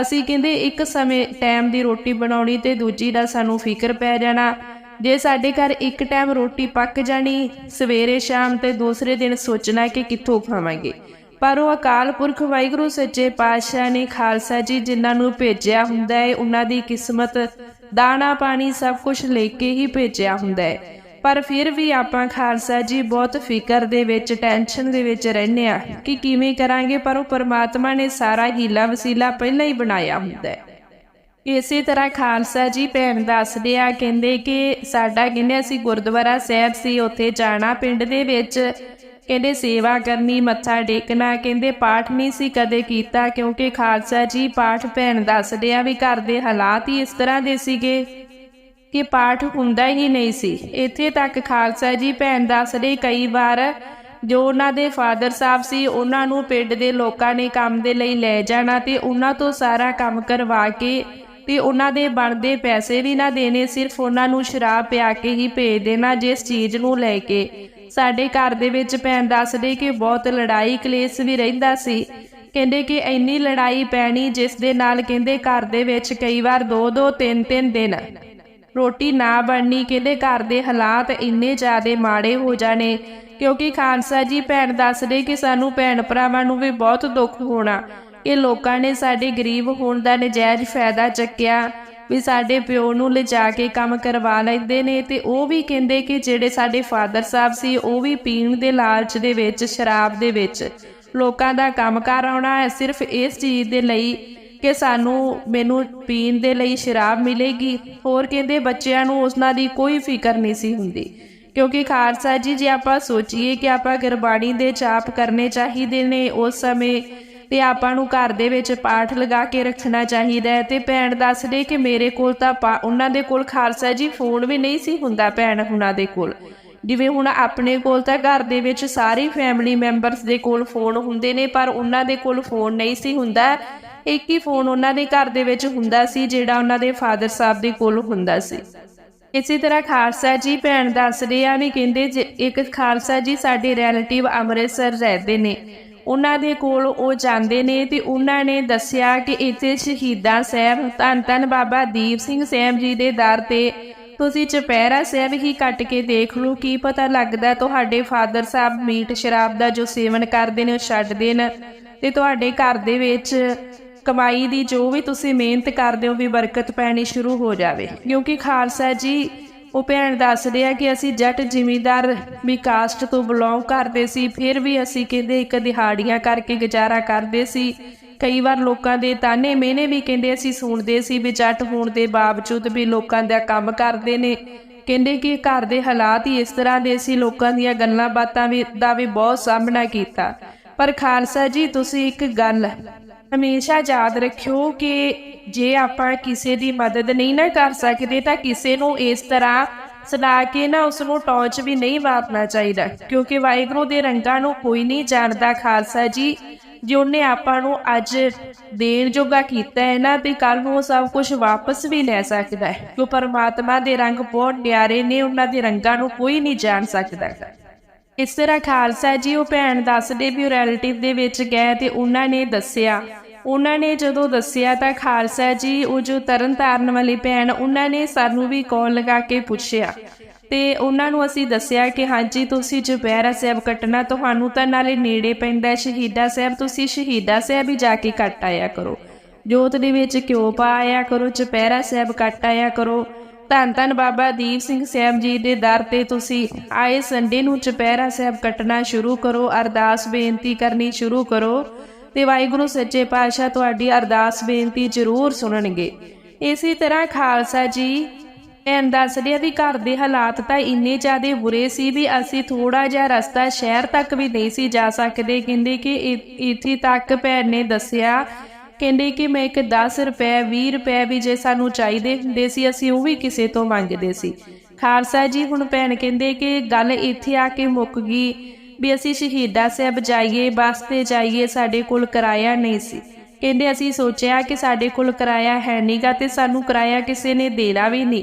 ਅਸੀਂ ਕਹਿੰਦੇ ਇੱਕ ਸਮੇਂ ਟਾਈਮ ਦੀ ਰੋਟੀ ਬਣਾਉਣੀ ਤੇ ਦੂਜੀ ਦਾ ਸਾਨੂੰ ਫਿਕਰ ਪੈ ਜਾਣਾ। ਜੇ ਸਾਡੇ ਘਰ ਇੱਕ ਟਾਈਮ ਰੋਟੀ ਪੱਕ ਜਾਣੀ, ਸਵੇਰੇ ਸ਼ਾਮ ਤੇ ਦੂਸਰੇ ਦਿਨ ਸੋਚਣਾ ਕਿ ਕਿੱਥੋਂ ਖਾਵਾਂਗੇ। ਪਰ ਉਹ ਅਕਾਲ ਪੁਰਖ ਵਾਹਿਗੁਰੂ ਸੱਚੇ ਪਾਤਸ਼ਾਹ ਨੇ ਖਾਲਸਾ ਜੀ ਜਿਨ੍ਹਾਂ ਨੂੰ ਭੇਜਿਆ ਹੁੰਦਾ ਹੈ, ਉਹਨਾਂ ਦੀ ਕਿਸਮਤ, ਦਾਣਾ ਪਾਣੀ ਸਭ ਕੁਝ ਲੈ ਕੇ ਹੀ ਭੇਜਿਆ ਹੁੰਦਾ ਹੈ। ਪਰ ਫਿਰ ਵੀ ਆਪਾਂ ਖਾਲਸਾ ਜੀ ਬਹੁਤ ਫਿਕਰ ਦੇ ਵਿੱਚ, ਟੈਨਸ਼ਨ ਦੇ ਵਿੱਚ ਰਹਿੰਦੇ ਆ ਕਿ ਕਿਵੇਂ ਕਰਾਂਗੇ, ਪਰ ਉਹ ਪਰਮਾਤਮਾ ਨੇ ਸਾਰਾ ਹੀਲਾ ਵਸੀਲਾ ਪਹਿਲਾਂ ਹੀ ਬਣਾਇਆ ਹੁੰਦਾ ਹੈ। ਇਸੇ ਤਰ੍ਹਾਂ ਖਾਲਸਾ ਜੀ ਭੈਣ ਦੱਸਦੇ ਆ, ਕਹਿੰਦੇ ਕਿ ਸਾਡਾ ਕਹਿੰਦੇ ਅਸੀਂ ਗੁਰਦੁਆਰਾ ਸਾਹਿਬ ਸੀ, ਉੱਥੇ ਜਾਣਾ ਪਿੰਡ ਦੇ ਵਿੱਚ। ਕਹਿੰਦੇ ਸੇਵਾ ਕਰਨੀ, ਮੱਥਾ ਟੇਕਣਾ, ਕਹਿੰਦੇ ਪਾਠ ਨਹੀਂ ਸੀ ਕਦੇ ਕੀਤਾ, ਕਿਉਂਕਿ ਖਾਲਸਾ ਜੀ ਪਾਠ ਭੈਣ ਦੱਸਦੇ ਆ ਵੀ ਘਰ ਦੇ ਹਾਲਾਤ ਹੀ ਇਸ ਤਰ੍ਹਾਂ ਦੇ ਸੀਗੇ ਕਿ ਪਾਠ ਹੁੰਦਾ ਹੀ ਨਹੀਂ ਸੀ। ਇੱਥੇ ਤੱਕ ਖਾਲਸਾ ਜੀ ਭੈਣ ਦੱਸਦੇ ਕਈ ਵਾਰ ਜੋ ਉਹਨਾਂ ਦੇ ਫਾਦਰ ਸਾਹਿਬ ਸੀ, ਉਹਨਾਂ ਨੂੰ ਪਿੰਡ ਦੇ ਲੋਕਾਂ ਨੇ ਕੰਮ ਦੇ ਲਈ ਲੈ ਜਾਣਾ ਤੇ ਉਹਨਾਂ ਤੋਂ ਸਾਰਾ ਕੰਮ ਕਰਵਾ ਕੇ ਤੇ ਉਹਨਾਂ ਦੇ ਬਣਦੇ ਪੈਸੇ ਵੀ ਨਾ ਦੇਣੇ, ਸਿਰਫ ਉਹਨਾਂ ਨੂੰ ਸ਼ਰਾਬ ਪਿਆ ਕੇ ਹੀ ਭੇਜ ਦੇਣਾ, ਜਿਸ ਚੀਜ਼ ਨੂੰ ਲੈ ਕੇ ਸਾਡੇ ਘਰ ਦੇ ਵਿੱਚ ਭੈਣ ਦੱਸਦੇ ਕਿ ਬਹੁਤ ਲੜਾਈ ਕਲੇਸ਼ ਵੀ ਰਹਿੰਦਾ ਸੀ। ਕਹਿੰਦੇ ਕਿ ਇੰਨੀ ਲੜਾਈ ਪੈਣੀ ਜਿਸ ਦੇ ਨਾਲ ਕਹਿੰਦੇ ਘਰ ਦੇ ਵਿੱਚ ਕਈ ਵਾਰ ਦੋ ਦੋ, ਤਿੰਨ ਤਿੰਨ ਦਿਨ ਰੋਟੀ ਨਾ ਬਣਨੀ, ਕਹਿੰਦੇ ਘਰ ਦੇ ਹਾਲਾਤ ਇੰਨੇ ਜ਼ਿਆਦੇ ਮਾੜੇ ਹੋ ਜਾਣੇ। ਕਿਉਂਕਿ ਖਾਲਸਾ ਜੀ ਭੈਣ ਦੱਸਦੇ ਕਿ ਸਾਨੂੰ ਭੈਣ ਭਰਾਵਾਂ ਨੂੰ ਵੀ ਬਹੁਤ ਦੁੱਖ ਹੋਣਾ। ਇਹ ਲੋਕਾਂ ਨੇ ਸਾਡੇ ਗਰੀਬ ਹੋਣ ਦਾ ਨਜਾਇਜ਼ ਫਾਇਦਾ ਚੱਕਿਆ। ਵੀ ਸਾਡੇ ਪਿਓ ਨੂੰ ਲਿਜਾ ਕੇ ਕੰਮ ਕਰਵਾ ਲੈਂਦੇ ਨੇ ਤੇ ਉਹ ਵੀ ਕਹਿੰਦੇ ਕਿ ਜਿਹੜੇ ਸਾਡੇ ਫਾਦਰ ਸਾਹਿਬ ਸੀ, ਉਹ ਵੀ ਪੀਣ ਦੇ ਲਾਲਚ ਦੇ ਵਿੱਚ, ਸ਼ਰਾਬ ਦੇ ਵਿੱਚ ਲੋਕਾਂ ਦਾ ਕੰਮ ਕਰ ਆਉਣਾ ਹੈ। ਸਿਰਫ ਇਸ ਚੀਜ਼ ਦੇ ਲਈ ਕਿ ਸਾਨੂੰ ਮੈਨੂੰ ਪੀਣ ਦੇ ਲਈ ਸ਼ਰਾਬ ਮਿਲੇਗੀ। ਹੋਰ ਕਹਿੰਦੇ ਬੱਚਿਆਂ ਨੂੰ ਉਸਨਾਂ ਦੀ ਕੋਈ ਫਿਕਰ ਨਹੀਂ ਸੀ ਹੁੰਦੀ। ਕਿਉਂਕਿ ਖਾਲਸਾ ਜੀ, ਜੇ ਆਪਾਂ ਸੋਚੀਏ ਕਿ ਆਪਾਂ ਗੁਰਬਾਣੀ ਦੇ ਚਾਪ ਕਰਨੇ ਚਾਹੀਦੇ ਨੇ, ਉਸ ਸਮੇਂ ਤੇ ਆਪਾਂ ਨੂੰ ਘਰ ਦੇ ਵਿੱਚ ਪਾਠ ਲਗਾ ਕੇ ਰੱਖਣਾ ਚਾਹੀਦਾ ਹੈ ਤੇ ਭੈਣ ਦੱਸਦੇ ਕਿ ਮੇਰੇ ਕੋਲ ਤਾਂ ਉਹਨਾਂ ਦੇ ਕੋਲ ਖਾਲਸਾ ਜੀ, ਫੋਨ ਵੀ ਨਹੀਂ ਸੀ ਹੁੰਦਾ ਭੈਣ ਹੁਣਾਂ ਦੇ ਕੋਲ। ਜਿਵੇਂ ਹੁਣ ਆਪਣੇ ਕੋਲ ਤਾਂ ਘਰ ਦੇ ਵਿੱਚ ਸਾਰੀ ਫੈਮਿਲੀ ਮੈਂਬਰਸ ਦੇ ਕੋਲ ਫੋਨ ਹੁੰਦੇ ਨੇ, ਪਰ ਉਹਨਾਂ ਦੇ ਕੋਲ ਫੋਨ ਨਹੀਂ ਸੀ ਹੁੰਦਾ। ਇੱਕ ਹੀ ਫੋਨ ਉਹਨਾਂ ਦੇ ਘਰ ਦੇ ਵਿੱਚ ਹੁੰਦਾ ਸੀ, ਜਿਹੜਾ ਉਹਨਾਂ ਦੇ ਫਾਦਰ ਸਾਹਿਬ ਦੇ ਕੋਲ ਹੁੰਦਾ ਸੀ। ਇਸੇ ਤਰ੍ਹਾਂ ਖਾਲਸਾ ਜੀ, ਭੈਣ ਦੱਸਦੇ ਆ ਵੀ ਕਹਿੰਦੇ ਜੇ ਇੱਕ ਖਾਲਸਾ ਜੀ ਸਾਡੇ ਰਿਲੇਟਿਵ ਅੰਮ੍ਰਿਤਸਰ ਰਹਿੰਦੇ ਨੇ। ਉਹਨਾਂ ਦੇ ਕੋਲ ਉਹ ਜਾਂਦੇ ਨੇ ਤੇ ਉਹਨਾਂ ਨੇ ਦੱਸਿਆ ਕਿ ਇੱਥੇ ਸ਼ਹੀਦਾਂ ਸਾਹਿਬ ਧੰਨ ਧੰਨ ਬਾਬਾ ਦੀਪ ਸਿੰਘ ਸਾਹਿਬ ਜੀ ਦੇ ਦਰ ਤੇ ਤੁਸੀਂ ਚੁਪਹਿਰਾ ਸਾਹਿਬ ਹੀ ਕੱਟ ਕੇ ਦੇਖ ਲਓ, ਕੀ ਪਤਾ ਲੱਗਦਾ ਤੁਹਾਡੇ ਫਾਦਰ ਸਾਹਿਬ ਮੀਟ ਸ਼ਰਾਬ ਦਾ ਜੋ ਸੇਵਨ ਕਰਦੇ ਨੇ ਉਹ ਛੱਡ ਦੇਣ ਤੇ ਤੁਹਾਡੇ ਘਰ ਦੇ ਵਿੱਚ ਕਮਾਈ ਦੀ ਜੋ ਵੀ ਤੁਸੀਂ ਮਿਹਨਤ ਕਰਦੇ ਹੋ ਵੀ ਬਰਕਤ ਪੈਣੀ ਸ਼ੁਰੂ ਹੋ ਜਾਵੇ। ਕਿਉਂਕਿ ਖਾਲਸਾ ਜੀ ਉਹ ਭੈਣ ਦੱਸਦੇ ਆ ਕਿ ਅਸੀਂ ਜੱਟ ਜ਼ਿਮੀਂਦਾਰ ਵੀ ਕਾਸਟ ਤੋਂ ਬਿਲੋਂਗ ਕਰਦੇ ਸੀ, ਫਿਰ ਵੀ ਅਸੀਂ ਕਹਿੰਦੇ ਇੱਕ ਦਿਹਾੜੀਆਂ ਕਰਕੇ ਗੁਜ਼ਾਰਾ ਕਰਦੇ ਸੀ। ਕਈ ਵਾਰ ਲੋਕਾਂ ਦੇ ਤਾਨੇ ਮਿਹਨੇ ਵੀ ਕਹਿੰਦੇ ਅਸੀਂ ਸੁਣਦੇ ਸੀ ਵੀ ਜੱਟ ਹੋਣ ਦੇ ਬਾਵਜੂਦ ਵੀ ਲੋਕਾਂ ਦਾ ਕੰਮ ਕਰਦੇ ਨੇ। ਕਹਿੰਦੇ ਕਿ ਘਰ ਦੇ ਹਾਲਾਤ ਹੀ ਇਸ ਤਰ੍ਹਾਂ ਦੇ ਸੀ, ਲੋਕਾਂ ਦੀਆਂ ਗੱਲਾਂ ਬਾਤਾਂ ਵੀ ਦਾ ਵੀ ਬਹੁਤ ਸਾਹਮਣਾ ਕੀਤਾ। ਪਰ ਖਾਲਸਾ ਜੀ, ਤੁਸੀਂ ਇੱਕ ਗੱਲ ਹਮੇਸ਼ਾ ਯਾਦ ਰੱਖਿਓ ਕਿ ਜੇ ਆਪਾਂ ਕਿਸੇ ਦੀ ਮਦਦ ਨਹੀਂ ਨਾ ਕਰ ਸਕਦੇ ਤਾਂ ਕਿਸੇ ਨੂੰ ਇਸ ਤਰ੍ਹਾਂ ਸੁਣਾ ਕੇ ਨਾ ਉਸ ਨੂੰ ਟੌਂਚ ਵੀ ਨਹੀਂ ਮਾਰਨਾ ਚਾਹੀਦਾ। ਕਿਉਂਕਿ ਵਾਹਿਗੁਰੂ ਦੇ ਰੰਗਾਂ ਨੂੰ ਕੋਈ ਨਹੀਂ ਜਾਣਦਾ ਖਾਲਸਾ ਜੀ, ਜੇ ਉਹਨੇ ਆਪਾਂ ਨੂੰ ਅੱਜ ਦੇਣ ਜੋਗਾ ਕੀਤਾ ਹੈ ਨਾ, ਤੇ ਕੱਲ ਨੂੰ ਉਹ ਸਭ ਕੁਝ ਵਾਪਸ ਵੀ ਲੈ ਸਕਦਾ ਹੈ। ਕਿਉਂ ਪਰਮਾਤਮਾ ਦੇ ਰੰਗ ਬਹੁਤ ਨਿਆਰੇ ਨੇ, ਉਹਨਾਂ ਦੇ ਰੰਗਾਂ ਨੂੰ ਕੋਈ ਨਹੀਂ ਜਾਣ ਸਕਦਾ। ਇਸ ਤਰ੍ਹਾਂ ਖਾਲਸਾ ਜੀ, ਉਹ ਭੈਣ ਦੱਸਦੇ ਵੀ ਉਹ ਰਿਲੇਟਿਵ ਦੇ ਵਿੱਚ ਗਏ ਤੇ ਉਹਨਾਂ ਨੇ ਦੱਸਿਆ ਉਹਨਾਂ ਨੇ ਜਦੋਂ ਦੱਸਿਆ ਤਾਂ ਖਾਲਸਾ ਜੀ, ਉਹ ਜੋ ਤਰਨ ਤਾਰਨ ਵਾਲੀ ਭੈਣ, ਉਹਨਾਂ ਨੇ ਸਾਨੂੰ ਵੀ ਕਾਲ ਲਗਾ ਕੇ ਪੁੱਛਿਆ। ਤੇ ਉਹਨਾਂ ਨੂੰ ਅਸੀਂ ਦੱਸਿਆ ਕਿ ਹਾਂਜੀ, ਤੁਸੀਂ ਚੁਪਹਿਰਾ ਸਾਹਿਬ ਕੱਟਣਾ, ਤੁਹਾਨੂੰ ਤਾਂ ਨਾਲੇ ਨੇੜੇ ਪੈਂਦਾ ਸ਼ਹੀਦਾ ਸਾਹਿਬ, ਤੁਸੀਂ ਸ਼ਹੀਦਾ ਸਾਹਿਬ ਹੀ ਜਾ ਕੇ ਕੱਟ ਆਇਆ ਕਰੋ। ਜੋਤ ਦੇ ਵਿੱਚ ਘਿਓ ਪਾ ਆਇਆ ਕਰੋ ਚੁਪਹਿਰਾ ਸਾਹਿਬ ਕੱਟ ਆਇਆ ਕਰੋ। ਧੰਨ ਧੰਨ ਬਾਬਾ ਦੀਪ ਸਿੰਘ ਸਾਹਿਬ ਜੀ ਦੇ ਦਰ ਤੇ ਤੁਸੀਂ ਆਏ ਸੰਡੇ ਨੂੰ ਚੁਪਹਿਰਾ ਸਾਹਿਬ ਕੱਟਣਾ ਸ਼ੁਰੂ ਕਰੋ, ਅਰਦਾਸ ਬੇਨਤੀ ਕਰਨੀ ਸ਼ੁਰੂ ਕਰੋ। ਤੇ ਵਾਹਿਗੁਰੂ ਸੱਚੇ ਪਾਤਸ਼ਾਹ ਤੁਹਾਡੀ ਅਰਦਾਸ ਬੇਨਤੀ ਜ਼ਰੂਰ ਸੁਣਨਗੇ। ਇਸੇ ਤਰ੍ਹਾਂ ਖਾਲਸਾ ਜੀ ਐਂ ਦੱਸਦੇ ਆ ਵੀ ਘਰ ਦੇ ਹਾਲਾਤ ਤਾਂ ਇੰਨੇ ਜ਼ਿਆਦੇ ਬੁਰੇ ਸੀ ਵੀ ਅਸੀਂ ਥੋੜਾ ਜਿਹਾ ਰਸਤਾ ਸ਼ਹਿਰ ਤੱਕ ਵੀ ਨਹੀਂ ਸੀ ਜਾ ਸਕਦੇ। ਕਹਿੰਦੇ ਕਿ ਇੱਥੇ ਤੱਕ ਭੈਣ ਨੇ ਦੱਸਿਆ, ਕਹਿੰਦੇ ਕਿ ਮੈਂ ਇੱਕ 10 ਰੁਪਏ 20 ਰੁਪਏ ਵੀ ਜੇ ਸਾਨੂੰ ਚਾਹੀਦੇ ਹੁੰਦੇ ਸੀ, ਅਸੀਂ ਉਹ ਵੀ ਕਿਸੇ ਤੋਂ ਮੰਗਦੇ ਸੀ। ਖਾਲਸਾ ਜੀ ਹੁਣ ਭੈਣ ਕਹਿੰਦੇ ਕਿ ਗੱਲ ਇੱਥੇ ਆ ਕੇ ਮੁੱਕ ਗਈ। ਵੀ ਅਸੀਂ ਸ਼ਹੀਦਾ ਸਾਹਿਬ ਜਾਈਏ, ਬੱਸ ਤੇ ਜਾਈਏ, ਸਾਡੇ ਕੋਲ ਕਿਰਾਇਆ ਨਹੀਂ ਸੀ। ਕਹਿੰਦੇ ਅਸੀਂ ਸੋਚਿਆ ਕਿ ਸਾਡੇ ਕੋਲ ਕਿਰਾਇਆ ਹੈ ਨਹੀਂਗਾ ਤੇ ਸਾਨੂੰ ਕਿਰਾਇਆ ਕਿਸੇ ਨੇ ਦੇਣਾ ਵੀ ਨਹੀਂ।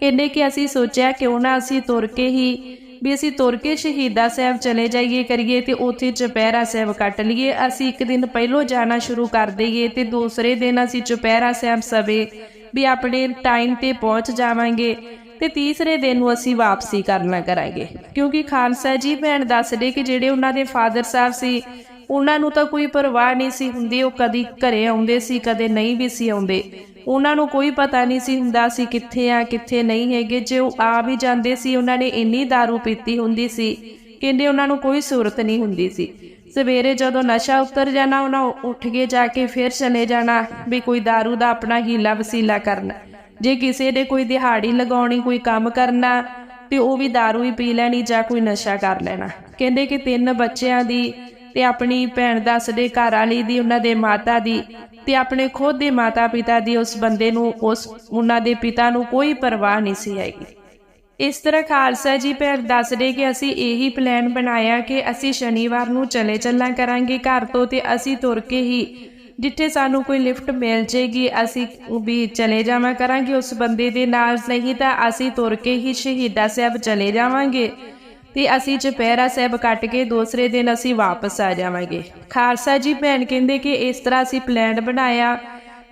ਕਹਿੰਦੇ ਕਿ ਅਸੀਂ ਸੋਚਿਆ ਕਿਉਂ ਨਾ ਅਸੀਂ ਤੁਰ ਕੇ ਹੀ, ਵੀ ਅਸੀਂ ਤੁਰ ਕੇ ਸ਼ਹੀਦਾ ਸਾਹਿਬ ਚਲੇ ਜਾਈਏ ਕਰੀਏ ਤੇ ਉੱਥੇ ਚੁਪਹਿਰਾ ਸਾਹਿਬ ਕੱਟ ਲਈਏ। ਅਸੀਂ ਇੱਕ ਦਿਨ ਪਹਿਲੋਂ ਜਾਣਾ ਸ਼ੁਰੂ ਕਰ ਦਈਏ ਤੇ ਦੂਸਰੇ ਦਿਨ ਅਸੀਂ ਚੁਪਹਿਰਾ ਸਾਹਿਬ ਸਵੇ ਵੀ ਆਪਣੇ ਟਾਈਮ ਤੇ ਪਹੁੰਚ ਜਾਵਾਂਗੇ। ਤੇ ਤੀਸਰੇ ਦਿਨ ਨੂੰ ਅਸੀਂ ਵਾਪਸੀ ਕਰਨਾ ਕਰਾਂਗੇ ਕਿਉਂਕਿ ਖਾਲਸਾ ਜੀ ਭੈਣ ਦੱਸਦੇ ਕਿ ਜਿਹੜੇ ਉਹਨਾਂ ਦੇ ਫਾਦਰ ਸਾਹਿਬ ਸੀ ਉਹਨਾਂ ਨੂੰ ਤਾਂ ਕੋਈ ਪਰਵਾਹ ਨਹੀਂ ਸੀ ਹੁੰਦੀ ਉਹ ਕਦੀ ਘਰੇ ਆਉਂਦੇ ਸੀ ਕਦੇ ਨਹੀਂ ਵੀ ਸੀ ਆਉਂਦੇ ਉਹਨਾਂ ਨੂੰ ਕੋਈ ਪਤਾ ਨਹੀਂ ਸੀ ਹੁੰਦਾ ਸੀ ਕਿੱਥੇ ਆ ਕਿੱਥੇ ਨਹੀਂ ਹੈਗੇ ਜੇ ਉਹ ਆ ਵੀ ਜਾਂਦੇ ਸੀ ਉਹਨਾਂ ਨੇ ਇੰਨੀ दारू ਪੀਤੀ ਹੁੰਦੀ ਸੀ ਕਹਿੰਦੇ ਉਹਨਾਂ ਨੂੰ ਕੋਈ ਸੂਰਤ ਨਹੀਂ ਹੁੰਦੀ ਸੀ ਸਵੇਰੇ ਜਦੋਂ ਨਸ਼ਾ ਉਤਰ ਜਾਣਾ ਉਹਨਾਂ ਉੱਠ ਕੇ ਜਾ ਕੇ ਫਿਰ ਚਲੇ ਜਾਣਾ ਵੀ ਕੋਈ दारू ਦਾ ਆਪਣਾ ਹੀਲਾ ਵਸੀਲਾ ਕਰਨਾ ਜੇ ਕਿਸੇ ਨੇ ਕੋਈ ਦਿਹਾੜੀ ਲਗਾਉਣੀ, ਕੋਈ ਕੰਮ ਕਰਨਾ, ਤੇ ਉਹ ਵੀ दारू ਹੀ ਪੀ ਲੈਣੀ ਜਾਂ ਕੋਈ ਨਸ਼ਾ ਕਰ ਲੈਣਾ। ਕਹਿੰਦੇ ਕਿ ਤਿੰਨ ਬੱਚਿਆਂ ਦੀ ਤੇ ਆਪਣੀ ਭੈਣ ਦੱਸਦੇ ਘਰ ਵਾਲੀ ਦੀ, ਉਹਨਾਂ ਦੇ ਮਾਤਾ ਦੀ ਤੇ ਆਪਣੇ ਖੁਦ ਦੇ ਮਾਤਾ ਪਿਤਾ ਦੀ, ਉਸ ਬੰਦੇ ਨੂੰ, ਉਸ ਉਹਨਾਂ ਦੇ ਪਿਤਾ ਨੂੰ ਕੋਈ ਪਰਵਾਹ ਨਹੀਂ ਸੀ ਹੈਗੀ। ਇਸ ਤਰ੍ਹਾਂ ਖਾਲਸਾ ਜੀ ਭੈਣ ਦੱਸਦੇ ਕਿ ਅਸੀਂ ਇਹੀ ਪਲਾਨ ਬਣਾਇਆ ਕਿ ਅਸੀਂ ਸ਼ਨੀਵਾਰ ਨੂੰ ਚਲੇ ਚੱਲਾਂ ਕਰਾਂਗੇ ਘਰ ਤੋਂ ਤੇ ਅਸੀਂ ਤੁਰ ਕੇ ਹੀ ਜਿੱਥੇ ਸਾਨੂੰ ਕੋਈ ਲਿਫਟ ਮਿਲ ਜੇਗੀ, ਅਸੀਂ ਵੀ ਚਲੇ ਜਾਵਾਂ ਕਰਾਂਗੇ। ਉਸ ਬੰਦੇ ਦੇ ਨਾਲ ਨਹੀਂ ਤਾਂ ਅਸੀਂ ਤੁਰ ਕੇ ਹੀ ਸ਼ਹੀਦਾ ਸਾਹਿਬ ਚਲੇ ਜਾਵਾਂਗੇ। ਤੇ ਅਸੀਂ ਚੁਪਹਿਰਾ ਸਾਹਿਬ ਕੱਟ ਕੇ ਦੂਸਰੇ ਦਿਨ ਅਸੀਂ ਵਾਪਸ ਆ ਜਾਵਾਂਗੇ। ਖਾਲਸਾ ਜੀ ਭੈਣ ਕਹਿੰਦੇ ਕਿ ਇਸ ਤਰ੍ਹਾਂ ਅਸੀਂ ਪਲਾਨ ਬਣਾਇਆ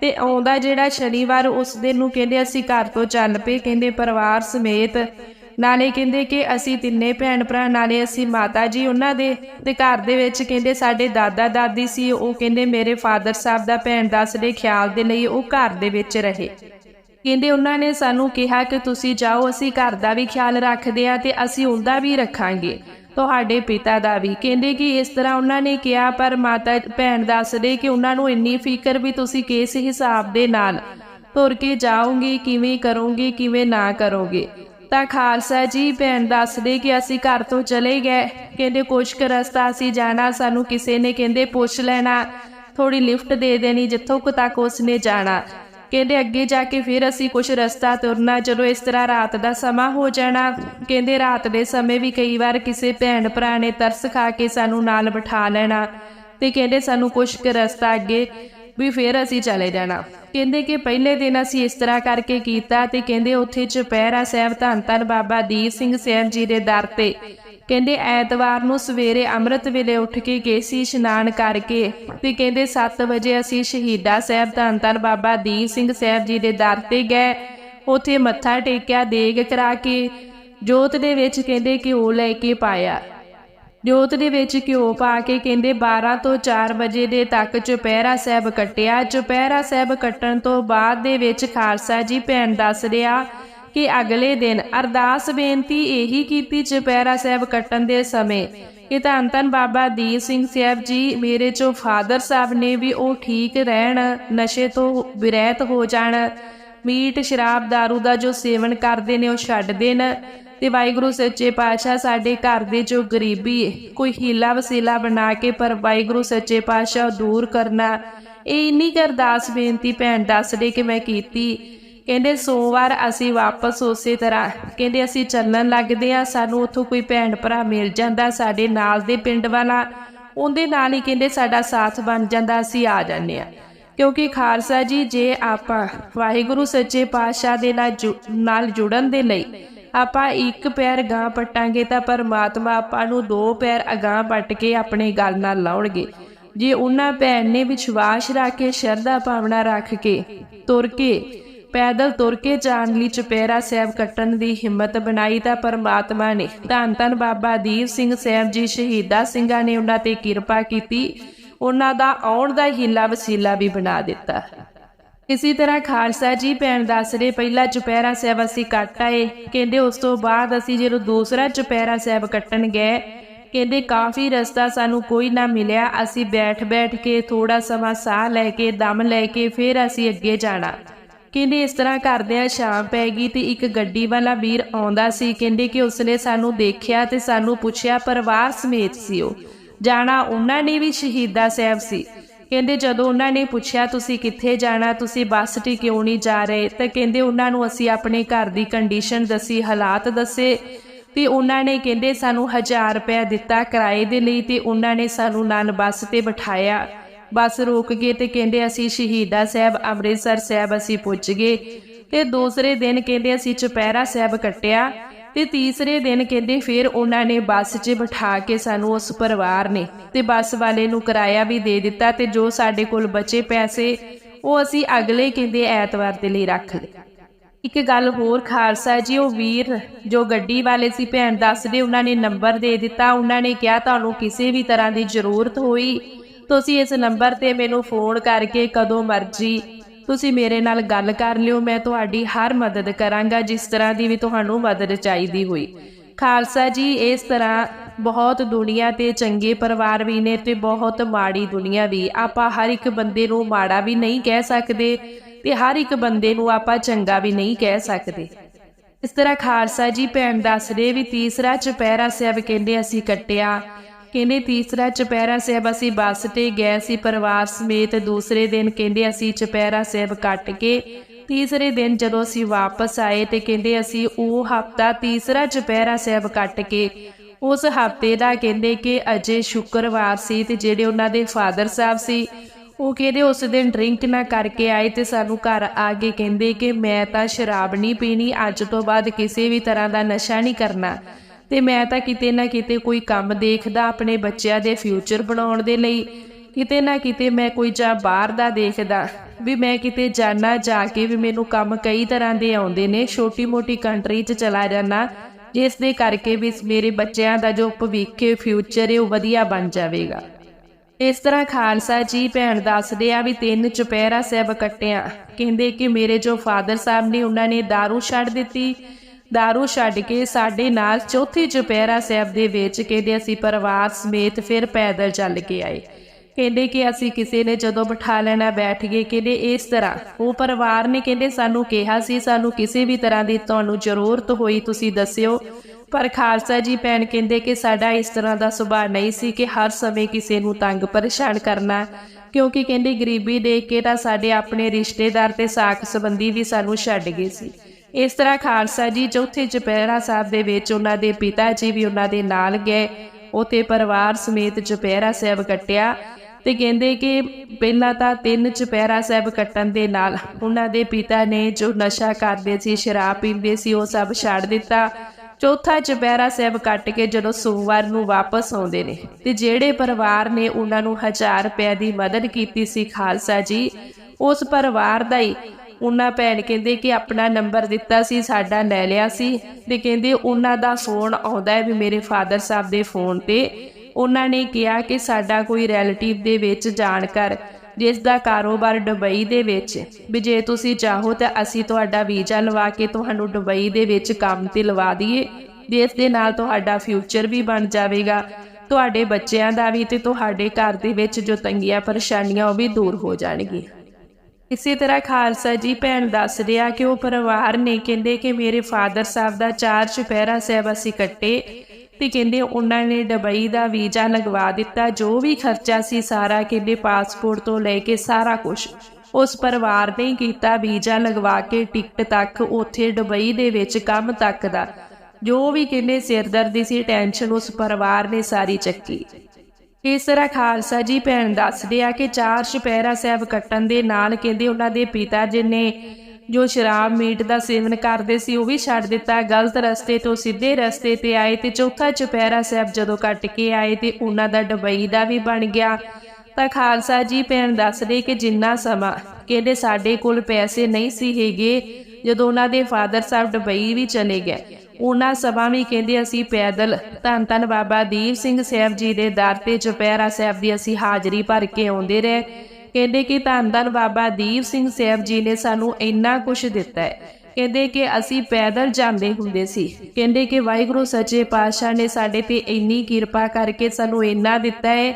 ਤੇ ਆਉਂਦਾ ਜਿਹੜਾ ਸ਼ਨੀਵਾਰ ਉਸ ਦਿਨ ਨੂੰ ਕਹਿੰਦੇ ਅਸੀਂ ਘਰ ਤੋਂ ਚੱਲ ਪਏ, ਕਹਿੰਦੇ ਪਰਿਵਾਰ ਸਮੇਤ ਨਾਲੇ ਕਹਿੰਦੇ ਕਿ ਅਸੀਂ ਤਿੰਨੇ ਭੈਣ ਭਰਾ, ਨਾਲੇ ਅਸੀਂ ਮਾਤਾ ਜੀ ਉਹਨਾਂ ਦੇ ਤੇ ਘਰ ਦੇ ਵਿੱਚ ਕਹਿੰਦੇ ਸਾਡੇ ਦਾਦਾ ਦਾਦੀ ਸੀ, ਉਹ ਕਹਿੰਦੇ ਮੇਰੇ ਫਾਦਰ ਸਾਹਿਬ ਦਾ ਭੈਣ ਦੱਸ ਦੇ ਖਿਆਲ ਦੇ ਲਈ ਉਹ ਘਰ ਦੇ ਵਿੱਚ ਰਹੇ। ਕਹਿੰਦੇ ਉਹਨਾਂ ਨੇ ਸਾਨੂੰ ਕਿਹਾ ਕਿ ਤੁਸੀਂ ਜਾਓ, ਅਸੀਂ ਘਰ ਦਾ ਵੀ ਖਿਆਲ ਰੱਖਦੇ ਆ ਤੇ ਅਸੀਂ ਉਹਦਾ ਵੀ ਰੱਖਾਂਗੇ। ਤੁਹਾਡੇ ਪਿਤਾ ਦਾ ਵੀ। ਕਹਿੰਦੇ ਕਿ ਇਸ ਤਰ੍ਹਾਂ ਉਹਨਾਂ ਨੇ ਕਿਹਾ, ਪਰ ਮਾਤਾ ਭੈਣ ਦੱਸਦੇ ਕਿ ਉਹਨਾਂ ਨੂੰ ਇੰਨੀ ਫਿਕਰ ਵੀ ਤੁਸੀਂ ਕਿਸ ਹਿਸਾਬ ਦੇ ਨਾਲ ਤੁਰ ਕੇ ਜਾਓਗੇ, ਕਿਵੇਂ ਕਰੋਗੇ, ਕਿਵੇਂ ਨਾ ਕਰੋਗੇ। ਤਾਂ ਖਾਲਸਾ ਜੀ ਭੈਣ ਦੱਸਦੇ ਕਿ ਅਸੀਂ ਘਰ ਤੋਂ ਚਲੇ ਗਏ। ਕਹਿੰਦੇ, ਕੁਛ ਕੁ ਰਸਤਾ ਅਸੀਂ ਜਾਣਾ, ਸਾਨੂੰ ਕਿਸੇ ਨੇ ਕਹਿੰਦੇ ਪੁੱਛ ਲੈਣਾ। ਥੋੜੀ ਲਿਫਟ ਦੇ ਦੇਣੀ ਜਿੱਥੋਂ ਕੁ ਤੱਕ ਉਸਨੇ ਜਾਣਾ। ਕਹਿੰਦੇ, ਅੱਗੇ ਜਾ ਕੇ ਫਿਰ ਅਸੀਂ ਕੁਝ ਰਸਤਾ ਤੁਰਨਾ, ਜਦੋਂ ਇਸ ਤਰ੍ਹਾਂ ਰਾਤ ਦਾ ਸਮਾਂ ਹੋ ਜਾਣਾ। ਕਹਿੰਦੇ, ਰਾਤ ਦੇ ਸਮੇਂ ਵੀ ਕਈ ਵਾਰ ਕਿਸੇ ਭੈਣ ਭਰਾ ਨੇ ਤਰਸ ਖਾ ਕੇ ਸਾਨੂੰ ਨਾਲ ਬਿਠਾ ਲੈਣਾ। ਤੇ ਕਹਿੰਦੇ, ਸਾਨੂੰ ਕੁਝ ਕੁ ਰਸਤਾ ਅੱਗੇ ਵੀ ਫਿਰ ਅਸੀਂ ਚਲੇ ਜਾਣਾ। ਕਹਿੰਦੇ ਕਿ ਪਹਿਲੇ ਦਿਨ ਅਸੀਂ ਇਸ ਤਰ੍ਹਾਂ ਕਰਕੇ ਕੀਤਾ ਤੇ ਕਹਿੰਦੇ ਉੱਥੇ ਚੁਪਹਿਰਾ ਸਾਹਿਬ ਧੰਨ ਧੰਨ ਬਾਬਾ ਦੀਪ ਸਿੰਘ ਸਾਹਿਬ ਜੀ ਦੇ ਦਰ ਤੇ। ਕਹਿੰਦੇ ਐਤਵਾਰ ਨੂੰ ਸਵੇਰੇ ਅੰਮ੍ਰਿਤ ਵੇਲੇ ਉੱਠ ਕੇ ਗਏ ਸੀ ਇਸ਼ਨਾਨ ਕਰਕੇ ਤੇ ਕਹਿੰਦੇ 7 ਵਜੇ ਅਸੀਂ ਸ਼ਹੀਦਾ ਸਾਹਿਬ ਧੰਨ ਧੰਨ ਬਾਬਾ ਦੀਪ ਸਿੰਘ ਸਾਹਿਬ ਜੀ ਦੇ ਦਰ ਤੇ ਗਏ। ਉੱਥੇ ਮੱਥਾ ਟੇਕਿਆ, ਦੇਗ ਕਰਾ ਕੇ ਜੋਤ ਦੇ ਵਿੱਚ ਕਹਿੰਦੇ ਘਿਓ ਲੈ ਕੇ ਪਾਇਆ। ਜੋਤ ਦੇ ਵਿੱਚ ਘਿਓ ਪਾ ਕੇ ਕਹਿੰਦੇ 12 ਤੋਂ 4 ਵਜੇ ਦੇ ਤੱਕ ਚੁਪਹਿਰਾ ਸਾਹਿਬ ਕੱਟਿਆ। ਚੁਪਹਿਰਾ ਸਾਹਿਬ ਕੱਟਣ ਤੋਂ ਬਾਅਦ ਦੇ ਵਿੱਚ ਖਾਲਸਾ ਜੀ ਭੈਣ ਦੱਸ ਰਿਹਾ ਕਿ ਅਗਲੇ ਦਿਨ ਅਰਦਾਸ ਬੇਨਤੀ ਇਹੀ ਕੀਤੀ ਚੁਪਹਿਰਾ ਸਾਹਿਬ ਕੱਟਣ ਦੇ ਸਮੇਂ ਕਿ ਧੰਨ ਧੰਨ ਬਾਬਾ ਦੀਪ ਸਿੰਘ ਸਾਹਿਬ ਜੀ, ਮੇਰੇ ਜੋ ਫਾਦਰ ਸਾਹਿਬ ਨੇ ਵੀ ਉਹ ਠੀਕ ਰਹਿਣ, ਨਸ਼ੇ ਤੋਂ ਵਿਰਹਿਤ ਹੋ ਜਾਣ। ਮੀਟ, ਸ਼ਰਾਬ दारू ਦਾ ਜੋ ਸੇਵਨ ਕਰਦੇ ਨੇ ਉਹ ਛੱਡ ਦੇਣ। ਤੇ ਵਾਹਿਗੁਰੂ ਸੱਚੇ ਪਾਤਸ਼ਾਹ ਸਾਡੇ ਘਰ ਦੇ ਜੋ ਗਰੀਬੀ, ਕੋਈ ਹੀਲਾ ਵਸੀਲਾ ਬਣਾ ਕੇ ਪਰ ਵਾਹਿਗੁਰੂ ਸੱਚੇ ਪਾਤਸ਼ਾਹ ਦੂਰ ਕਰਨਾ, ਇਹ ਇੰਨੀ ਕੁ ਅਰਦਾਸ ਬੇਨਤੀ ਭੈਣ ਦੱਸਦੇ ਕਿ ਮੈਂ ਕੀਤੀ। ਕਹਿੰਦੇ ਸੋਮਵਾਰ ਅਸੀਂ ਵਾਪਸ ਉਸੇ ਤਰ੍ਹਾਂ, ਕਹਿੰਦੇ ਅਸੀਂ ਚੱਲਣ ਲੱਗਦੇ ਆ ਸਾਨੂੰ ਉੱਥੋਂ ਕੋਈ ਭੈਣ ਭਰਾ ਮਿਲ ਜਾਂਦਾ ਸਾਡੇ ਨਾਲ ਦੇ ਪਿੰਡ ਵਾਲਾ, ਉਹਦੇ ਨਾਲ ਹੀ ਕਹਿੰਦੇ ਸਾਡਾ ਸਾਥ ਬਣ ਜਾਂਦਾ, ਅਸੀਂ ਆ ਜਾਂਦੇ ਆ ਕਿਉਂਕਿ ਖਾਲਸਾ ਜੀ, ਜੇ ਆਪਾਂ ਵਾਹਿਗੁਰੂ ਸੱਚੇ ਪਾਤਸ਼ਾਹ ਦੇ ਨਾਲ ਜੁ- ਨਾਲ ਜੁੜਨ ਦੇ ਲਈ ਆਪਾਂ ਇੱਕ ਪੈਰ ਗਾਂ ਪਟਾਂਗੇ ਤਾਂ ਪਰਮਾਤਮਾ ਆਪਾਂ ਨੂੰ ਦੋ ਪੈਰ ਅਗਾਂ ਪੱਟ ਕੇ ਆਪਣੇ ਗੱਲ ਨਾਲ ਲਾਉਣਗੇ। ਜੇ ਉਹਨਾਂ ਭੈਣ ਨੇ ਵਿਸ਼ਵਾਸ ਰੱਖ ਕੇ ਸ਼ਰਧਾ ਭਾਵਨਾ ਰੱਖ ਕੇ ਤੁਰ ਕੇ, ਪੈਦਲ ਤੁਰ ਕੇ ਜਾਣ ਲਈ ਚੁਪਹਿਰਾ ਸਾਹਿਬ ਕੱਟਣ ਦੀ ਹਿੰਮਤ ਬਣਾਈ ਤਾਂ ਪਰਮਾਤਮਾ ਨੇ। ਧੰਨ ਧੰਨ ਬਾਬਾ ਦੀਪ ਸਿੰਘ ਸਾਹਿਬ ਜੀ, ਸ਼ਹੀਦਾ ਸਿੰਘਾਂ ਨੇ ਉਹਨਾਂ ਤੇ ਕਿਰਪਾ ਕੀਤੀ। ਉਹਨਾਂ ਦਾ ਆਉਣ ਦਾ ਹੀਲਾ ਵਸੀਲਾ ਵੀ ਬਣਾ ਦਿੱਤਾ। ਇਸੇ ਤਰ੍ਹਾਂ ਖਾਲਸਾ ਜੀ ਭੈਣ ਦੱਸ ਰਹੇ, ਪਹਿਲਾ ਚੁਪਹਿਰਾ ਸਾਹਿਬ ਅਸੀਂ ਕੱਟ ਆਏ। ਕਹਿੰਦੇ ਉਸ ਤੋਂ ਬਾਅਦ ਅਸੀਂ ਜਦੋਂ ਦੂਸਰਾ ਚੁਪਹਿਰਾ ਸਾਹਿਬ ਕੱਟਣ ਗਏ, ਕਹਿੰਦੇ ਕਾਫੀ ਰਸਤਾ ਸਾਨੂੰ ਕੋਈ ਨਾ ਮਿਲਿਆ, ਅਸੀਂ ਬੈਠ ਬੈਠ ਕੇ ਥੋੜਾ ਸਮਾਂ ਸਾਹ ਲੈ ਕੇ, ਦਮ ਲੈ ਕੇ ਫਿਰ ਅਸੀਂ ਅੱਗੇ ਜਾਣਾ। ਕਹਿੰਦੇ ਇਸ ਤਰ੍ਹਾਂ ਕਰਦਿਆਂ ਸ਼ਾਮ ਪੈ ਗਈ ਤੇ ਇੱਕ ਗੱਡੀ ਵਾਲਾ ਵੀਰ ਆਉਂਦਾ ਸੀ, ਕਹਿੰਦੇ ਕਿ ਉਸਨੇ ਸਾਨੂੰ ਦੇਖਿਆ ਤੇ ਸਾਨੂੰ ਪੁੱਛਿਆ ਪਰਿਵਾਰ ਸਮੇਤ ਸੀ ਉਹ। ਜਾਣਾ ਉਹਨਾਂ ਨੇ ਵੀ ਸ਼ਹੀਦਾ ਸਾਹਿਬ ਸੀ। ਕਹਿੰਦੇ ਜਦੋਂ ਉਹਨਾਂ ਨੇ ਪੁੱਛਿਆ, ਤੁਸੀਂ ਕਿੱਥੇ ਜਾਣਾ? ਤੁਸੀਂ ਬੱਸ ਤੇ ਕਿਉਂ ਨਹੀਂ ਜਾ ਰਹੇ? ਤਾਂ ਕਹਿੰਦੇ ਉਹਨਾਂ ਨੂੰ ਅਸੀਂ ਆਪਣੇ ਘਰ ਦੀ ਕੰਡੀਸ਼ਨ ਦੱਸੀ, ਹਾਲਾਤ ਦੱਸੇ। ਤੇ ਉਹਨਾਂ ਨੇ ਕਹਿੰਦੇ, ਸਾਨੂੰ 1000 ਰੁਪਏ ਦਿੱਤਾ ਕਿਰਾਏ ਦੇ ਲਈ ਤੇ ਉਹਨਾਂ ਨੇ ਸਾਨੂੰ ਨਾਲ ਬੱਸ ਤੇ ਬਿਠਾਇਆ। ਬੱਸ ਰੋਕ ਗਏ ਤੇ ਕਹਿੰਦੇ, ਅਸੀਂ ਸ਼ਹੀਦਾ ਸਾਹਿਬ, ਅੰਮ੍ਰਿਤਸਰ ਸਾਹਿਬ ਅਸੀਂ ਪੁੱਜ ਗਏ। ਤੇ ਦੂਸਰੇ ਦਿਨ ਕਹਿੰਦੇ, ਅਸੀਂ ਚੁਪਹਿਰਾ ਸਾਹਿਬ ਕੱਟਿਆ। ਤੇ ਤੀਸਰੇ ਦਿਨ ਕਹਿੰਦੇ ਫਿਰ ਉਹਨਾਂ ਨੇ ਬੱਸ 'ਚ ਬਿਠਾ ਕੇ ਸਾਨੂੰ ਉਸ ਪਰਿਵਾਰ ਨੇ ਤੇ ਬੱਸ ਵਾਲੇ ਨੂੰ ਕਿਰਾਇਆ ਵੀ ਦੇ ਦਿੱਤਾ ਤੇ ਜੋ ਸਾਡੇ ਕੋਲ ਬਚੇ ਪੈਸੇ, ਉਹ ਅਸੀਂ ਅਗਲੇ ਕਹਿੰਦੇ ਐਤਵਾਰ ਦੇ ਲਈ ਰੱਖ ਲਏ। ਇੱਕ ਗੱਲ ਹੋਰ ਖਾਲਸਾ ਜੀ, ਉਹ ਵੀਰ ਜੋ ਗੱਡੀ ਵਾਲੇ ਸੀ ਭੈਣ ਦੱਸਦੇ ਉਹਨਾਂ ਨੇ ਨੰਬਰ ਦੇ ਦਿੱਤਾ, ਉਹਨਾਂ ਨੇ ਕਿਹਾ ਤੁਹਾਨੂੰ ਕਿਸੇ ਵੀ ਤਰ੍ਹਾਂ ਦੀ ਜ਼ਰੂਰਤ ਹੋਈ, ਤੁਸੀਂ ਇਸ ਨੰਬਰ ਤੇ ਮੈਨੂੰ ਫੋਨ ਕਰਕੇ ਕਦੋਂ ਮਰਜ਼ੀ ਤੁਸੀਂ ਮੇਰੇ ਨਾਲ ਗੱਲ ਕਰ ਲਿਓ, ਮੈਂ ਤੁਹਾਡੀ ਹਰ ਮਦਦ ਕਰਾਂਗਾ, ਜਿਸ ਤਰ੍ਹਾਂ ਦੀ ਵੀ ਤੁਹਾਨੂੰ ਮਦਦ ਚਾਹੀਦੀ ਹੋਈ। ਖਾਲਸਾ ਜੀ, ਇਸ ਤਰ੍ਹਾਂ ਬਹੁਤ ਦੁਨੀਆ ਤੇ ਚੰਗੇ ਪਰਿਵਾਰ ਵੀ ਨੇ ਤੇ ਬਹੁਤ ਮਾੜੀ ਦੁਨੀਆ ਵੀ। ਆਪਾਂ ਹਰ ਇੱਕ ਬੰਦੇ ਨੂੰ ਮਾੜਾ ਵੀ ਨਹੀਂ ਕਹਿ ਸਕਦੇ ਤੇ ਹਰ ਇੱਕ ਬੰਦੇ ਨੂੰ ਆਪਾਂ ਚੰਗਾ ਵੀ ਨਹੀਂ ਕਹਿ ਸਕਦੇ। ਇਸ ਤਰ੍ਹਾਂ ਖਾਲਸਾ ਜੀ, ਭੈਣ ਦੱਸਦੇ ਵੀ ਤੀਸਰਾ ਚੁਪਹਿਰਾ ਸਾਹਿਬ ਕਹਿੰਦੇ ਅਸੀਂ ਕੱਟਿਆ। ਕਹਿੰਦੇ ਤੀਸਰਾ ਚੁਪਹਿਰਾ ਸਾਹਿਬ ਅਸੀਂ ਬੱਸ ਤੇ ਗਏ ਸੀ ਪਰਿਵਾਰ ਸਮੇਤ। ਦੂਸਰੇ ਦਿਨ ਕਹਿੰਦੇ ਅਸੀਂ ਚੁਪਹਿਰਾ ਸਾਹਿਬ ਕੱਟ ਕੇ ਤੀਸਰੇ ਦਿਨ ਜਦੋਂ ਅਸੀਂ ਵਾਪਸ ਆਏ ਤੇ ਕਹਿੰਦੇ ਅਸੀਂ ਉਹ ਹਫਤਾ ਤੀਸਰਾ ਚੁਪਹਿਰਾ ਸਾਹਿਬ ਕੱਟ ਕੇ। ਉਸ ਹਫ਼ਤੇ ਦਾ ਕਹਿੰਦੇ ਕਿ ਅਜੇ ਸ਼ੁੱਕਰਵਾਰ ਸੀ ਤੇ ਜਿਹੜੇ ਉਹਨਾਂ ਦੇ ਫਾਦਰ ਸਾਹਿਬ ਸੀ, ਉਹ ਕਹਿੰਦੇ ਉਸ ਦਿਨ ਡਰਿੰਕ ਨਾ ਕਰਕੇ ਆਏ ਤੇ ਸਾਨੂੰ ਘਰ ਆ ਕੇ ਕਹਿੰਦੇ ਕਿ ਮੈਂ ਤਾਂ ਸ਼ਰਾਬ ਨਹੀਂ ਪੀਣੀ, ਅੱਜ ਤੋਂ ਬਾਅਦ ਕਿਸੇ ਵੀ ਤਰ੍ਹਾਂ ਦਾ ਨਸ਼ਾ ਨਹੀਂ ਕਰਨਾ। ਤੇ ਮੈਂ ਤਾਂ ਕਿਤੇ ਨਾ ਕਿਤੇ ਕੋਈ ਕੰਮ ਦੇਖਦਾ ਆਪਣੇ ਬੱਚਿਆਂ ਦੇ ਫਿਊਚਰ ਬਣਾਉਣ ਦੇ ਲਈ। ਕਿਤੇ ਨਾ ਕਿਤੇ ਮੈਂ ਕੋਈ ਜਾਂ ਬਾਹਰ ਦਾ ਦੇਖਦਾ ਵੀ ਮੈਂ ਕਿਤੇ ਜਾਣਾ ਜਾ ਕੇ ਵੀ ਮੈਨੂੰ ਕੰਮ ਕਈ ਤਰ੍ਹਾਂ ਦੇ ਆਉਂਦੇ ਨੇ। ਛੋਟੀ ਮੋਟੀ ਕੰਟਰੀ 'ਚ ਚਲਾ ਜਾਣਾ ਜਿਸ ਦੇ ਕਰਕੇ ਵੀ ਮੇਰੇ ਬੱਚਿਆਂ ਦਾ ਜੋ ਭਵਿੱਖ ਫਿਊਚਰ ਹੈ, ਉਹ ਵਧੀਆ ਬਣ ਜਾਵੇਗਾ। ਇਸ ਤਰ੍ਹਾਂ ਖਾਲਸਾ ਜੀ ਭੈਣ ਦੱਸਦੇ ਆ ਵੀ ਤਿੰਨ ਚੁਪਹਿਰਾ ਸਾਹਿਬ ਕੱਟਿਆ। ਕਹਿੰਦੇ ਕਿ ਮੇਰੇ ਜੋ ਫਾਦਰ ਸਾਹਿਬ ਨੇ, ਉਹਨਾਂ ਨੇ दारू ਛੱਡ ਦਿੱਤੀ दारू ਛੱਡ ਕੇ ਸਾਡੇ ਨਾਲ ਚੌਥੀ ਚੁਪਹਿਰਾ ਸਾਹਿਬ ਦੇ ਵਿੱਚ ਕਹਿੰਦੇ ਅਸੀਂ ਪਰਿਵਾਰ ਸਮੇਤ ਫਿਰ ਪੈਦਲ ਚੱਲ ਕੇ ਆਏ ਕਹਿੰਦੇ ਕਿ ਅਸੀਂ ਕਿਸੇ ਨੇ ਜਦੋਂ ਬਿਠਾ ਲੈਣਾ ਬੈਠ ਗਏ ਕਹਿੰਦੇ ਇਸ ਤਰ੍ਹਾਂ ਉਹ ਪਰਿਵਾਰ ਨੇ ਕਹਿੰਦੇ ਸਾਨੂੰ ਕਿਹਾ ਸੀ ਸਾਨੂੰ ਕਿਸੇ ਵੀ ਤਰ੍ਹਾਂ ਦੀ ਤੁਹਾਨੂੰ ਜ਼ਰੂਰਤ ਹੋਈ ਤੁਸੀਂ ਦੱਸਿਓ ਪਰ ਖਾਲਸਾ ਜੀ ਭੈਣ ਕਹਿੰਦੇ ਕਿ ਸਾਡਾ ਇਸ ਤਰ੍ਹਾਂ ਦਾ ਸੁਭਾਅ ਨਹੀਂ ਸੀ ਕਿ ਹਰ ਸਮੇਂ ਕਿਸੇ ਨੂੰ ਤੰਗ ਪਰੇਸ਼ਾਨ ਕਰਨਾ ਕਿਉਂਕਿ ਕਹਿੰਦੇ ਗਰੀਬੀ ਦੇਖ ਕੇ ਤਾਂ ਸਾਡੇ ਆਪਣੇ ਰਿਸ਼ਤੇਦਾਰ ਤੇ ਸਾਖ ਸੰਬੰਧੀ ਵੀ ਸਾਨੂੰ ਛੱਡ ਗਏ ਸੀ ਇਸ ਤਰ੍ਹਾਂ ਖਾਲਸਾ ਜੀ ਚੌਥੇ ਚੁਪਹਿਰਾ ਸਾਹਿਬ ਦੇ ਵਿੱਚ ਉਹਨਾਂ ਦੇ ਪਿਤਾ ਜੀ ਵੀ ਉਹਨਾਂ ਦੇ ਨਾਲ ਗਏ। ਉਤੇ ਪਰਿਵਾਰ ਸਮੇਤ ਚੁਪਹਿਰਾ ਸਾਹਿਬ ਕੱਟਿਆ ਤੇ ਕਹਿੰਦੇ ਕਿ ਪਹਿਲਾਂ ਤਾਂ ਤਿੰਨ ਚੁਪਹਿਰਾ ਸਾਹਿਬ ਕੱਟਣ ਦੇ ਨਾਲ ਉਹਨਾਂ ਦੇ ਪਿਤਾ ਨੇ ਜੋ ਨਸ਼ਾ ਕਰਦੇ ਸੀ, ਸ਼ਰਾਬ ਪੀਂਦੇ ਸੀ, ਉਹ ਸਭ ਛੱਡ ਦਿੱਤਾ। ਚੌਥਾ ਚੁਪਹਿਰਾ ਸਾਹਿਬ ਕੱਟ ਕੇ ਜਦੋਂ ਸੋਮਵਾਰ ਨੂੰ ਵਾਪਸ ਆਉਂਦੇ ਨੇ ਤੇ ਜਿਹੜੇ ਪਰਿਵਾਰ ਨੇ ਉਹਨਾਂ ਨੂੰ 1000 ਰੁਪਏ ਦੀ ਮਦਦ ਕੀਤੀ ਸੀ ਖਾਲਸਾ ਜੀ, ਉਸ ਪਰਿਵਾਰ ਦਾ ਹੀ ਉਹਨਾਂ ਭੈਣ ਕਹਿੰਦੇ ਕਿ ਆਪਣਾ ਨੰਬਰ ਦਿੱਤਾ ਸੀ, ਸਾਡਾ ਲੈ ਲਿਆ ਸੀ। ਤੇ ਕਹਿੰਦੇ ਉਹਨਾਂ ਦਾ ਫੋਨ ਆਉਂਦਾ ਹੈ ਵੀ ਮੇਰੇ ਫਾਦਰ ਸਾਹਿਬ ਦੇ ਫੋਨ ਤੇ। ਉਹਨਾਂ ਨੇ ਕਿਹਾ ਕਿ ਸਾਡਾ ਕੋਈ ਰਿਲੇਟਿਵ ਦੇ ਵਿੱਚ ਜਾਣਕਾਰ ਜਿਸ ਦਾ ਕਾਰੋਬਾਰ ਦੁਬਈ ਦੇ ਵਿੱਚ। ਵੀ ਜੇ ਤੁਸੀਂ ਚਾਹੋ ਤਾਂ ਅਸੀਂ ਤੁਹਾਡਾ ਵੀਜ਼ਾ ਲਵਾ ਕੇ ਤੁਹਾਨੂੰ ਦੁਬਈ ਦੇ ਵਿੱਚ ਕੰਮ ਤੇ ਲਵਾ ਦਈਏ। ਜਿਸ ਦੇ ਨਾਲ ਤੁਹਾਡਾ ਫਿਊਚਰ ਵੀ ਬਣ ਜਾਵੇਗਾ। ਤੁਹਾਡੇ ਬੱਚਿਆਂ ਦਾ ਵੀ ਤੇ ਤੁਹਾਡੇ ਘਰ ਦੇ ਵਿੱਚ ਜੋ ਤੰਗੀਆਂ ਪਰੇਸ਼ਾਨੀਆਂ ਉਹ ਵੀ ਦੂਰ ਹੋ ਜਾਣਗੀਆਂ। ਇਸੇ ਤਰ੍ਹਾਂ ਖਾਲਸਾ ਜੀ ਭੈਣ ਦੱਸ ਰਿਹਾ ਕਿ ਉਹ ਪਰਿਵਾਰ ਨੇ ਕਹਿੰਦੇ ਕਿ ਮੇਰੇ ਫਾਦਰ ਸਾਹਿਬ ਦਾ ਚਾਰ ਚੁਪਹਿਰਾ ਸਾਹਿਬ ਅਸੀਂ ਕੱਟੇ ਤੇ ਕਹਿੰਦੇ ਉਹਨਾਂ ਨੇ ਦੁਬਈ ਦਾ ਵੀਜ਼ਾ ਲਗਵਾ ਦਿੱਤਾ, ਜੋ ਵੀ ਖਰਚਾ ਸੀ ਸਾਰਾ ਕਹਿੰਦੇ ਪਾਸਪੋਰਟ ਤੋਂ ਲੈ ਕੇ ਸਾਰਾ ਕੁਝ ਉਸ ਪਰਿਵਾਰ ਨੇ ਹੀ ਕੀਤਾ, ਵੀਜ਼ਾ ਲਗਵਾ ਕੇ ਟਿਕਟ ਤੱਕ ਉੱਥੇ ਦੁਬਈ ਦੇ ਵਿੱਚ ਕੰਮ ਤੱਕ ਦਾ। ਜੋ ਵੀ ਕਹਿੰਦੇ ਸਿਰਦਰਦੀ ਸੀ, ਟੈਨਸ਼ਨ ਉਸ ਪਰਿਵਾਰ ਨੇ ਸਾਰੀ ਚੱਕੀ। ਇਸ ਤਰ੍ਹਾਂ ਖਾਲਸਾ ਜੀ ਭੈਣ ਦੱਸਦੇ ਆ ਕਿ ਚਾਰ ਚੁਪਹਿਰਾ ਸਾਹਿਬ ਕੱਟਣ ਦੇ ਨਾਲ ਕਹਿੰਦੇ ਉਹਨਾਂ ਦੇ ਪਿਤਾ ਜੀ ਨੇ ਜੋ ਸ਼ਰਾਬ ਮੀਟ ਦਾ ਸੇਵਨ ਕਰਦੇ ਸੀ ਉਹ ਵੀ ਛੱਡ ਦਿੱਤਾ, ਗਲਤ ਰਸਤੇ ਤੋਂ ਸਿੱਧੇ ਰਸਤੇ ਤੇ ਆਏ ਤੇ ਚੌਥਾ ਚੁਪਹਿਰਾ ਸਾਹਿਬ ਜਦੋਂ ਕੱਟ ਕੇ ਆਏ ਤੇ ਉਹਨਾਂ ਦਾ ਦੁਬਈ ਦਾ ਵੀ ਬਣ ਗਿਆ। ਤਾਂ ਖਾਲਸਾ ਜੀ ਭੈਣ ਦੱਸਦੇ ਕਿ ਜਿੰਨਾ ਸਮਾਂ ਕਹਿੰਦੇ ਸਾਡੇ ਕੋਲ ਪੈਸੇ ਨਹੀਂ ਸੀ ਹੈਗੇ, ਜਦੋਂ ਉਹਨਾਂ ਦੇ ਫਾਦਰ ਸਾਹਿਬ ਦੁਬਈ ਵੀ ਚਲੇ ਗਏ। ਉਹਨਾਂ ਸਭਾ ਵੀ ਕਹਿੰਦੇ ਅਸੀਂ ਪੈਦਲ। ਧੰਨ ਧੰਨ ਬਾਬਾ ਦੀਪ ਸਿੰਘ ਸਾਹਿਬ ਜੀ ਦੇ ਦਰ ਤੇ ਚੁਪਹਿਰਾ ਸਾਹਿਬ ਦੀ ਅਸੀਂ ਹਾਜ਼ਰੀ ਭਰ ਕੇ ਆਉਂਦੇ ਰਹੇ। ਕਹਿੰਦੇ ਕਿ ਧੰਨ ਧੰਨ ਬਾਬਾ ਦੀਪ ਸਿੰਘ ਸਾਹਿਬ ਜੀ ਨੇ ਸਾਨੂੰ ਇੰਨਾ ਕੁਝ ਦਿੱਤਾ ਹੈ। ਕਹਿੰਦੇ ਕਿ ਅਸੀਂ ਪੈਦਲ ਜਾਂਦੇ ਹੁੰਦੇ ਸੀ। ਕਹਿੰਦੇ ਕਿ ਵਾਹਿਗੁਰੂ ਸੱਚੇ ਪਾਤਸ਼ਾਹ ਨੇ ਸਾਡੇ ਤੇ ਇੰਨੀ ਕਿਰਪਾ ਕਰਕੇ ਸਾਨੂੰ ਇੰਨਾ ਦਿੱਤਾ ਹੈ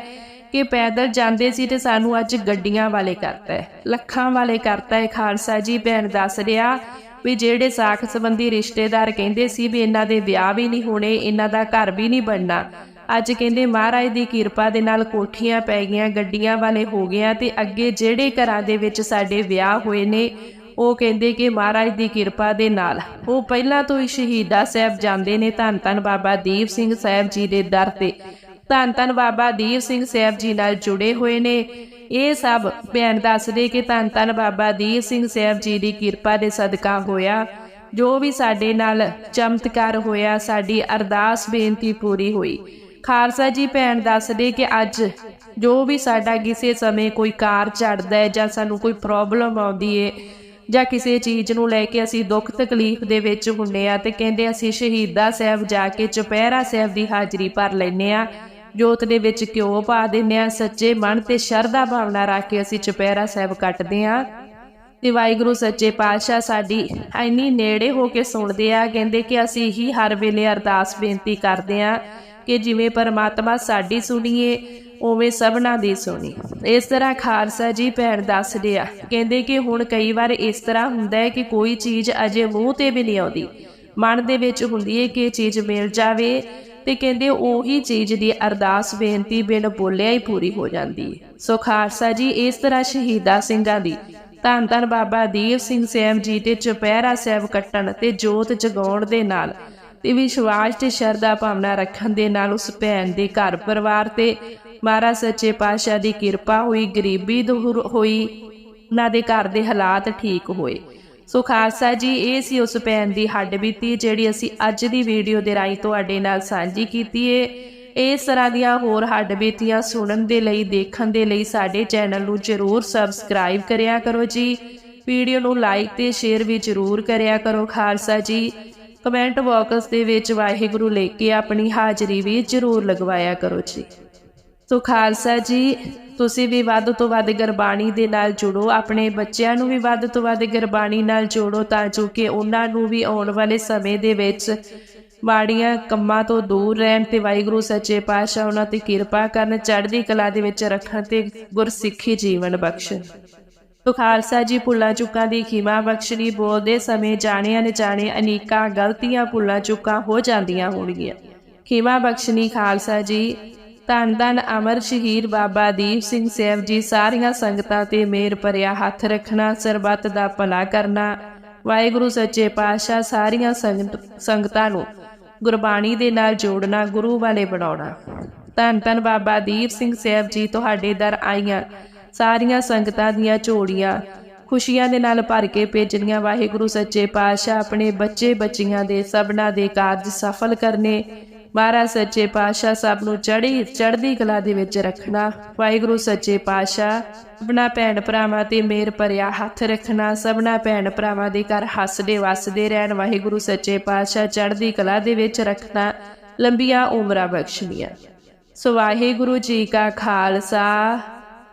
ਕਿ ਪੈਦਲ ਜਾਂਦੇ ਸੀ ਤੇ ਸਾਨੂੰ ਅੱਜ ਗੱਡੀਆਂ ਵਾਲੇ ਕਰਤਾ ਹੈ। ਲੱਖਾਂ ਵਾਲੇ ਕਰਤਾ ਹੈ। ਖਾਲਸਾ ਜੀ, ਭੈਣ ਦੱਸ ਰਿਹਾ ਵੀ ਜਿਹੜੇ ਸਾਖ ਸੰਬੰਧੀ ਰਿਸ਼ਤੇਦਾਰ ਕਹਿੰਦੇ ਸੀ ਵੀ ਇਹਨਾਂ ਦੇ ਵਿਆਹ ਵੀ ਨਹੀਂ ਹੋਣੇ, ਇਹਨਾਂ ਦਾ ਘਰ ਵੀ ਨਹੀਂ ਬਣਨਾ। ਅੱਜ ਕਹਿੰਦੇ ਮਹਾਰਾਜ ਦੀ ਕਿਰਪਾ ਦੇ ਨਾਲ ਕੋਠੀਆਂ ਪੈ ਗਈਆਂ, ਗੱਡੀਆਂ ਵਾਲੇ ਹੋ ਗਿਆ ਤੇ ਅੱਗੇ ਜਿਹੜੇ ਘਰਾਂ ਦੇ ਵਿੱਚ ਸਾਡੇ ਵਿਆਹ ਹੋਏ ਨੇ, ਉਹ ਕਹਿੰਦੇ ਕਿ ਮਹਾਰਾਜ ਦੀ ਕਿਰਪਾ ਦੇ ਨਾਲ। ਉਹ ਪਹਿਲਾਂ ਤੋਂ ਹੀ ਸ਼ਹੀਦਾ ਸਾਹਿਬ ਜਾਂਦੇ ਨੇ ਧੰਨ ਧੰਨ ਬਾਬਾ ਦੀਪ ਸਿੰਘ ਸਾਹਿਬ ਜੀ ਦੇ ਦਰ ਤੇ। ਧੰਨ ਧੰਨ ਬਾਬਾ ਦੀਪ ਸਿੰਘ ਸਾਹਿਬ ਜੀ ਨਾਲ ਜੁੜੇ ਹੋਏ ਨੇ। ਇਹ ਸਭ ਭੈਣ ਦੱਸਦੇ ਕਿ ਧੰਨ ਧੰਨ ਬਾਬਾ ਦੀਪ ਸਿੰਘ ਸਾਹਿਬ ਜੀ ਦੀ ਕਿਰਪਾ ਦੇ ਸਦਕਾ ਹੋਇਆ। ਜੋ ਵੀ ਸਾਡੇ ਨਾਲ ਚਮਤਕਾਰ ਹੋਇਆ, ਸਾਡੀ ਅਰਦਾਸ ਬੇਨਤੀ ਪੂਰੀ ਹੋਈ। ਖਾਲਸਾ ਜੀ ਭੈਣ ਦੱਸਦੇ ਕਿ ਅੱਜ ਜੋ ਵੀ ਸਾਡਾ ਕਿਸੇ ਸਮੇਂ ਕੋਈ ਕਾਰ ਚੜਦਾ ਹੈ ਜਾਂ ਸਾਨੂੰ ਕੋਈ ਪ੍ਰੋਬਲਮ ਆਉਂਦੀ ਹੈ ਜਾਂ ਕਿਸੇ ਚੀਜ਼ ਨੂੰ ਲੈ ਕੇ ਅਸੀਂ ਦੁੱਖ ਤਕਲੀਫ ਦੇ ਵਿੱਚ ਹੁੰਨੇ ਆ ਤੇ ਕਹਿੰਦੇ ਅਸੀਂ ਸ਼ਹੀਦਾ ਸਾਹਿਬ ਜਾ ਕੇ ਚੁਪਹਿਰਾ ਸਾਹਿਬ ਦੀ ਹਾਜ਼ਰੀ ਭਰ ਲੈਨੇ ਆ ਜੋਤ ਦੇ ਵਿੱਚ ਘਿਓ ਪਾ ਦਿੰਨੇ ਆ ਸੱਚੇ ਮਨ ਤੇ ਸ਼ਰਧਾ ਭਾਵਨਾ ਰੱਖ ਕੇ ਅਸੀਂ ਚੁਪਹਿਰਾ ਸਾਹਿਬ ਕੱਟਦੇ ਆ ਤੇ ਵਾਹਿਗੁਰੂ, ਸੱਚੇ ਪਾਤਸ਼ਾਹ ਸਾਡੀ ਇੰਨੀ ਨੇੜੇ ਹੋ ਕੇ ਸੁਣਦੇ ਆ, ਕਹਿੰਦੇ ਕਿ ਅਸੀਂ ਹੀ ਹਰ ਵੇਲੇ ਅਰਦਾਸ ਬੇਨਤੀ ਕਰਦੇ ਆ ਕਿ ਜਿਵੇਂ ਪਰਮਾਤਮਾ ਸਾਡੀ ਸੁਣੀਏ, ਉਵੇਂ ਸਭਨਾ ਦੀ ਸੁਣੀ। ਇਸ ਤਰ੍ਹਾਂ ਖਾਲਸਾ ਜੀ ਭੈਣ ਦੱਸਦੇ ਆ, ਕਹਿੰਦੇ ਕਿ ਹੁਣ ਕਈ ਵਾਰ ਇਸ ਤਰ੍ਹਾਂ ਹੁੰਦਾ ਹੈ ਕਿ ਕੋਈ ਚੀਜ਼ ਅਜੇ ਮੂੰਹ ਤੇ ਵੀ ਨਹੀਂ ਆਉਂਦੀ। ਮਨ ਦੇ ਵਿੱਚ ਹੁੰਦੀ ਹੈ ਕਿ ਇਹ ਚੀਜ਼ ਮਿਲ ਜਾਵੇ ਤੇ ਕਹਿੰਦੇ ਉਹੀ ਚੀਜ਼ ਦੀ ਅਰਦਾਸ ਬੇਨਤੀ ਬਿਨ ਬੋਲਿਆ ਹੀ ਪੂਰੀ ਹੋ ਜਾਂਦੀ ਹੈ। ਸੋ ਖਾਲਸਾ ਜੀ, ਇਸ ਤਰ੍ਹਾਂ ਸ਼ਹੀਦਾ ਸਿੰਘਾਂ ਦੀ ਧੰਨ ਧੰਨ ਬਾਬਾ ਦੀਪ ਸਿੰਘ ਸੈਮ ਜੀ ਤੇ ਚੁਪਹਿਰਾ ਸਾਹਿਬ ਕੱਟਣ ਤੇ ਜੋਤ ਜਗਾਉਣ ਦੇ ਨਾਲ ਤੇ ਵਿਸ਼ਵਾਸ ਤੇ ਸ਼ਰਧਾ ਭਾਵਨਾ ਰੱਖਣ ਦੇ ਨਾਲ ਉਸ ਭੈਣ ਦੇ ਘਰ ਪਰਿਵਾਰ ਤੇ ਮਹਾਰਾਜ ਸੱਚੇ ਪਾਤਸ਼ਾਹ ਦੀ ਕਿਰਪਾ ਹੋਈ, ਗਰੀਬੀ ਦੂਰ ਹੋਈ, ਉਹਨਾਂ ਦੇ ਘਰ ਦੇ ਹਾਲਾਤ ਠੀਕ ਹੋਏ। ਸੋ ਖਾਲਸਾ ਜੀ, ਇਹ ਸੀ ਉਸ ਭੈਣ ਦੀ ਹੱਡ ਬੀਤੀ ਜਿਹੜੀ ਅਸੀਂ ਅੱਜ ਦੀ ਵੀਡੀਓ ਦੇ ਰਾਹੀਂ ਤੁਹਾਡੇ ਨਾਲ ਸਾਂਝੀ ਕੀਤੀ ਹੈ ਇਸ ਤਰ੍ਹਾਂ ਦੀਆਂ ਹੋਰ ਹੱਡ ਬੀਤੀਆਂ ਸੁਣਨ ਦੇ ਲਈ, ਦੇਖਣ ਦੇ ਲਈ ਸਾਡੇ ਚੈਨਲ ਨੂੰ ਜਰੂਰ ਸਬਸਕ੍ਰਾਈਬ ਕਰਿਆ ਕਰੋ ਜੀ। ਵੀਡੀਓ ਨੂੰ ਲਾਈਕ ਤੇ ਸ਼ੇਅਰ ਵੀ ਜਰੂਰ ਕਰਿਆ ਕਰੋ ਖਾਲਸਾ ਜੀ। ਕਮੈਂਟ ਬਾਕਸ ਦੇ ਵਿੱਚ ਵਾਹਿਗੁਰੂ ਲੈ ਕੇ ਆਪਣੀ ਹਾਜ਼ਰੀ ਵੀ ਜਰੂਰ ਲਗਵਾਇਆ ਕਰੋ ਜੀ। ਸੋ ਖਾਲਸਾ ਜੀ, ਤੁਸੀਂ ਵੀ ਵੱਧ ਤੋਂ ਵੱਧ ਗੁਰਬਾਣੀ ਦੇ ਨਾਲ ਜੁੜੋ, ਆਪਣੇ ਬੱਚਿਆਂ ਨੂੰ ਵੀ ਵੱਧ ਤੋਂ ਵੱਧ ਗੁਰਬਾਣੀ ਨਾਲ ਜੋੜੋ ਤਾਂ ਜੋ ਕਿ ਉਹਨਾਂ ਨੂੰ ਵੀ ਆਉਣ ਵਾਲੇ ਸਮੇਂ ਦੇ ਵਿੱਚ ਮਾੜੀਆਂ ਕੰਮਾਂ ਤੋਂ ਦੂਰ ਰਹਿਣ ਤੇ ਵਾਹਿਗੁਰੂ ਸੱਚੇ ਪਾਤਸ਼ਾਹ ਉਹਨਾਂ ਤੇ ਕਿਰਪਾ ਕਰਨ, ਚੜ੍ਹਦੀ ਕਲਾ ਦੇ ਵਿੱਚ ਰੱਖਣ ਤੇ ਗੁਰਸਿੱਖੀ ਜੀਵਨ ਬਖਸ਼ਣ। ਤੋ ਖਾਲਸਾ ਜੀ, ਭੁੱਲਾਂ ਚੁੱਕਾਂ ਦੀ ਖਿਮਾ ਬਖਸ਼ਣੀ, ਬੋਲਦੇ ਸਮੇਂ ਜਾਣੇ ਅਣਜਾਣੇ ਅਨੇਕਾਂ ਗਲਤੀਆਂ ਭੁੱਲਾਂ ਚੁੱਕਾਂ ਹੋ ਜਾਂਦੀਆਂ ਹੋਣਗੀਆਂ। ਖਿਮਾ ਬਖਸ਼ਣੀ ਖਾਲਸਾ ਜੀ ਧੰਨ ਧੰਨ ਅਮਰ ਸ਼ਹੀਦ ਬਾਬਾ ਦੀਪ ਸਿੰਘ ਸਾਹਿਬ ਜੀ, ਸਾਰੀਆਂ ਸੰਗਤਾਂ ਤੇ ਮੇਰ ਭਰਿਆ ਹੱਥ ਰੱਖਣਾ, ਸਰਬੱਤ ਦਾ ਭਲਾ ਕਰਨਾ। ਵਾਹਿਗੁਰੂ ਸੱਚੇ ਪਾਤਸ਼ਾਹ, ਸਾਰੀਆਂ ਸੰਗਤ, ਸੰਗਤਾਂ ਨੂੰ ਗੁਰਬਾਣੀ ਦੇ ਨਾਲ ਜੋੜਨਾ, ਗੁਰੂ ਵਾਲੇ ਬਣਾਉਣਾ। ਧੰਨ ਧੰਨ ਬਾਬਾ ਦੀਪ ਸਿੰਘ ਸਾਹਿਬ ਜੀ, ਤੁਹਾਡੇ ਦਰ ਆਈਆਂ ਸਾਰੀਆਂ ਸੰਗਤਾਂ ਦੀਆਂ ਝੋੜੀਆਂ ਖੁਸ਼ੀਆਂ ਦੇ ਨਾਲ ਭਰ ਕੇ ਭੇਜਣੀਆਂ। ਵਾਹਿਗੁਰੂ ਸੱਚੇ ਪਾਤਸ਼ਾਹ, ਆਪਣੇ ਬੱਚੇ ਬੱਚੀਆਂ ਦੇ ਸਭਨਾ ਦੇ ਕਾਰਜ ਸਫਲ ਕਰਨੇ ਮਹਾਰਾਜ ਸੱਚੇ ਪਾਤਸ਼ਾਹ ਸਭ ਨੂੰ ਚੜ੍ਹੀ, ਚੜ੍ਹਦੀ ਕਲਾ ਦੇ ਵਿੱਚ ਰੱਖਣਾ। ਵਾਹਿਗੁਰੂ ਸੱਚੇ ਪਾਤਸ਼ਾਹ ਆਪਣਾ ਭੈਣ ਭਰਾਵਾਂ ਤੇ ਮੇਰ ਭਰਿਆ ਹੱਥ ਰੱਖਣਾ। ਸਭਨਾ ਭੈਣ ਭਰਾਵਾਂ ਦੇ ਘਰ ਹੱਸਦੇ, ਵਸਦੇ ਰਹਿਣ। ਵਾਹਿਗੁਰੂ ਸੱਚੇ ਪਾਤਸ਼ਾਹ ਚੜ੍ਹਦੀ ਕਲਾ ਦੇ ਵਿੱਚ ਰੱਖਣਾ। ਲੰਬੀਆਂ ਉਮਰਾਂ ਬਖਸ਼ਣੀਆਂ। ਸੋ ਵਾਹਿਗੁਰੂ ਜੀ ਕਾ ਖਾਲਸਾ,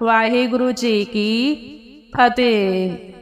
ਵਾਹਿਗੁਰੂ ਜੀ ਕੀ ਫਤਿਹ।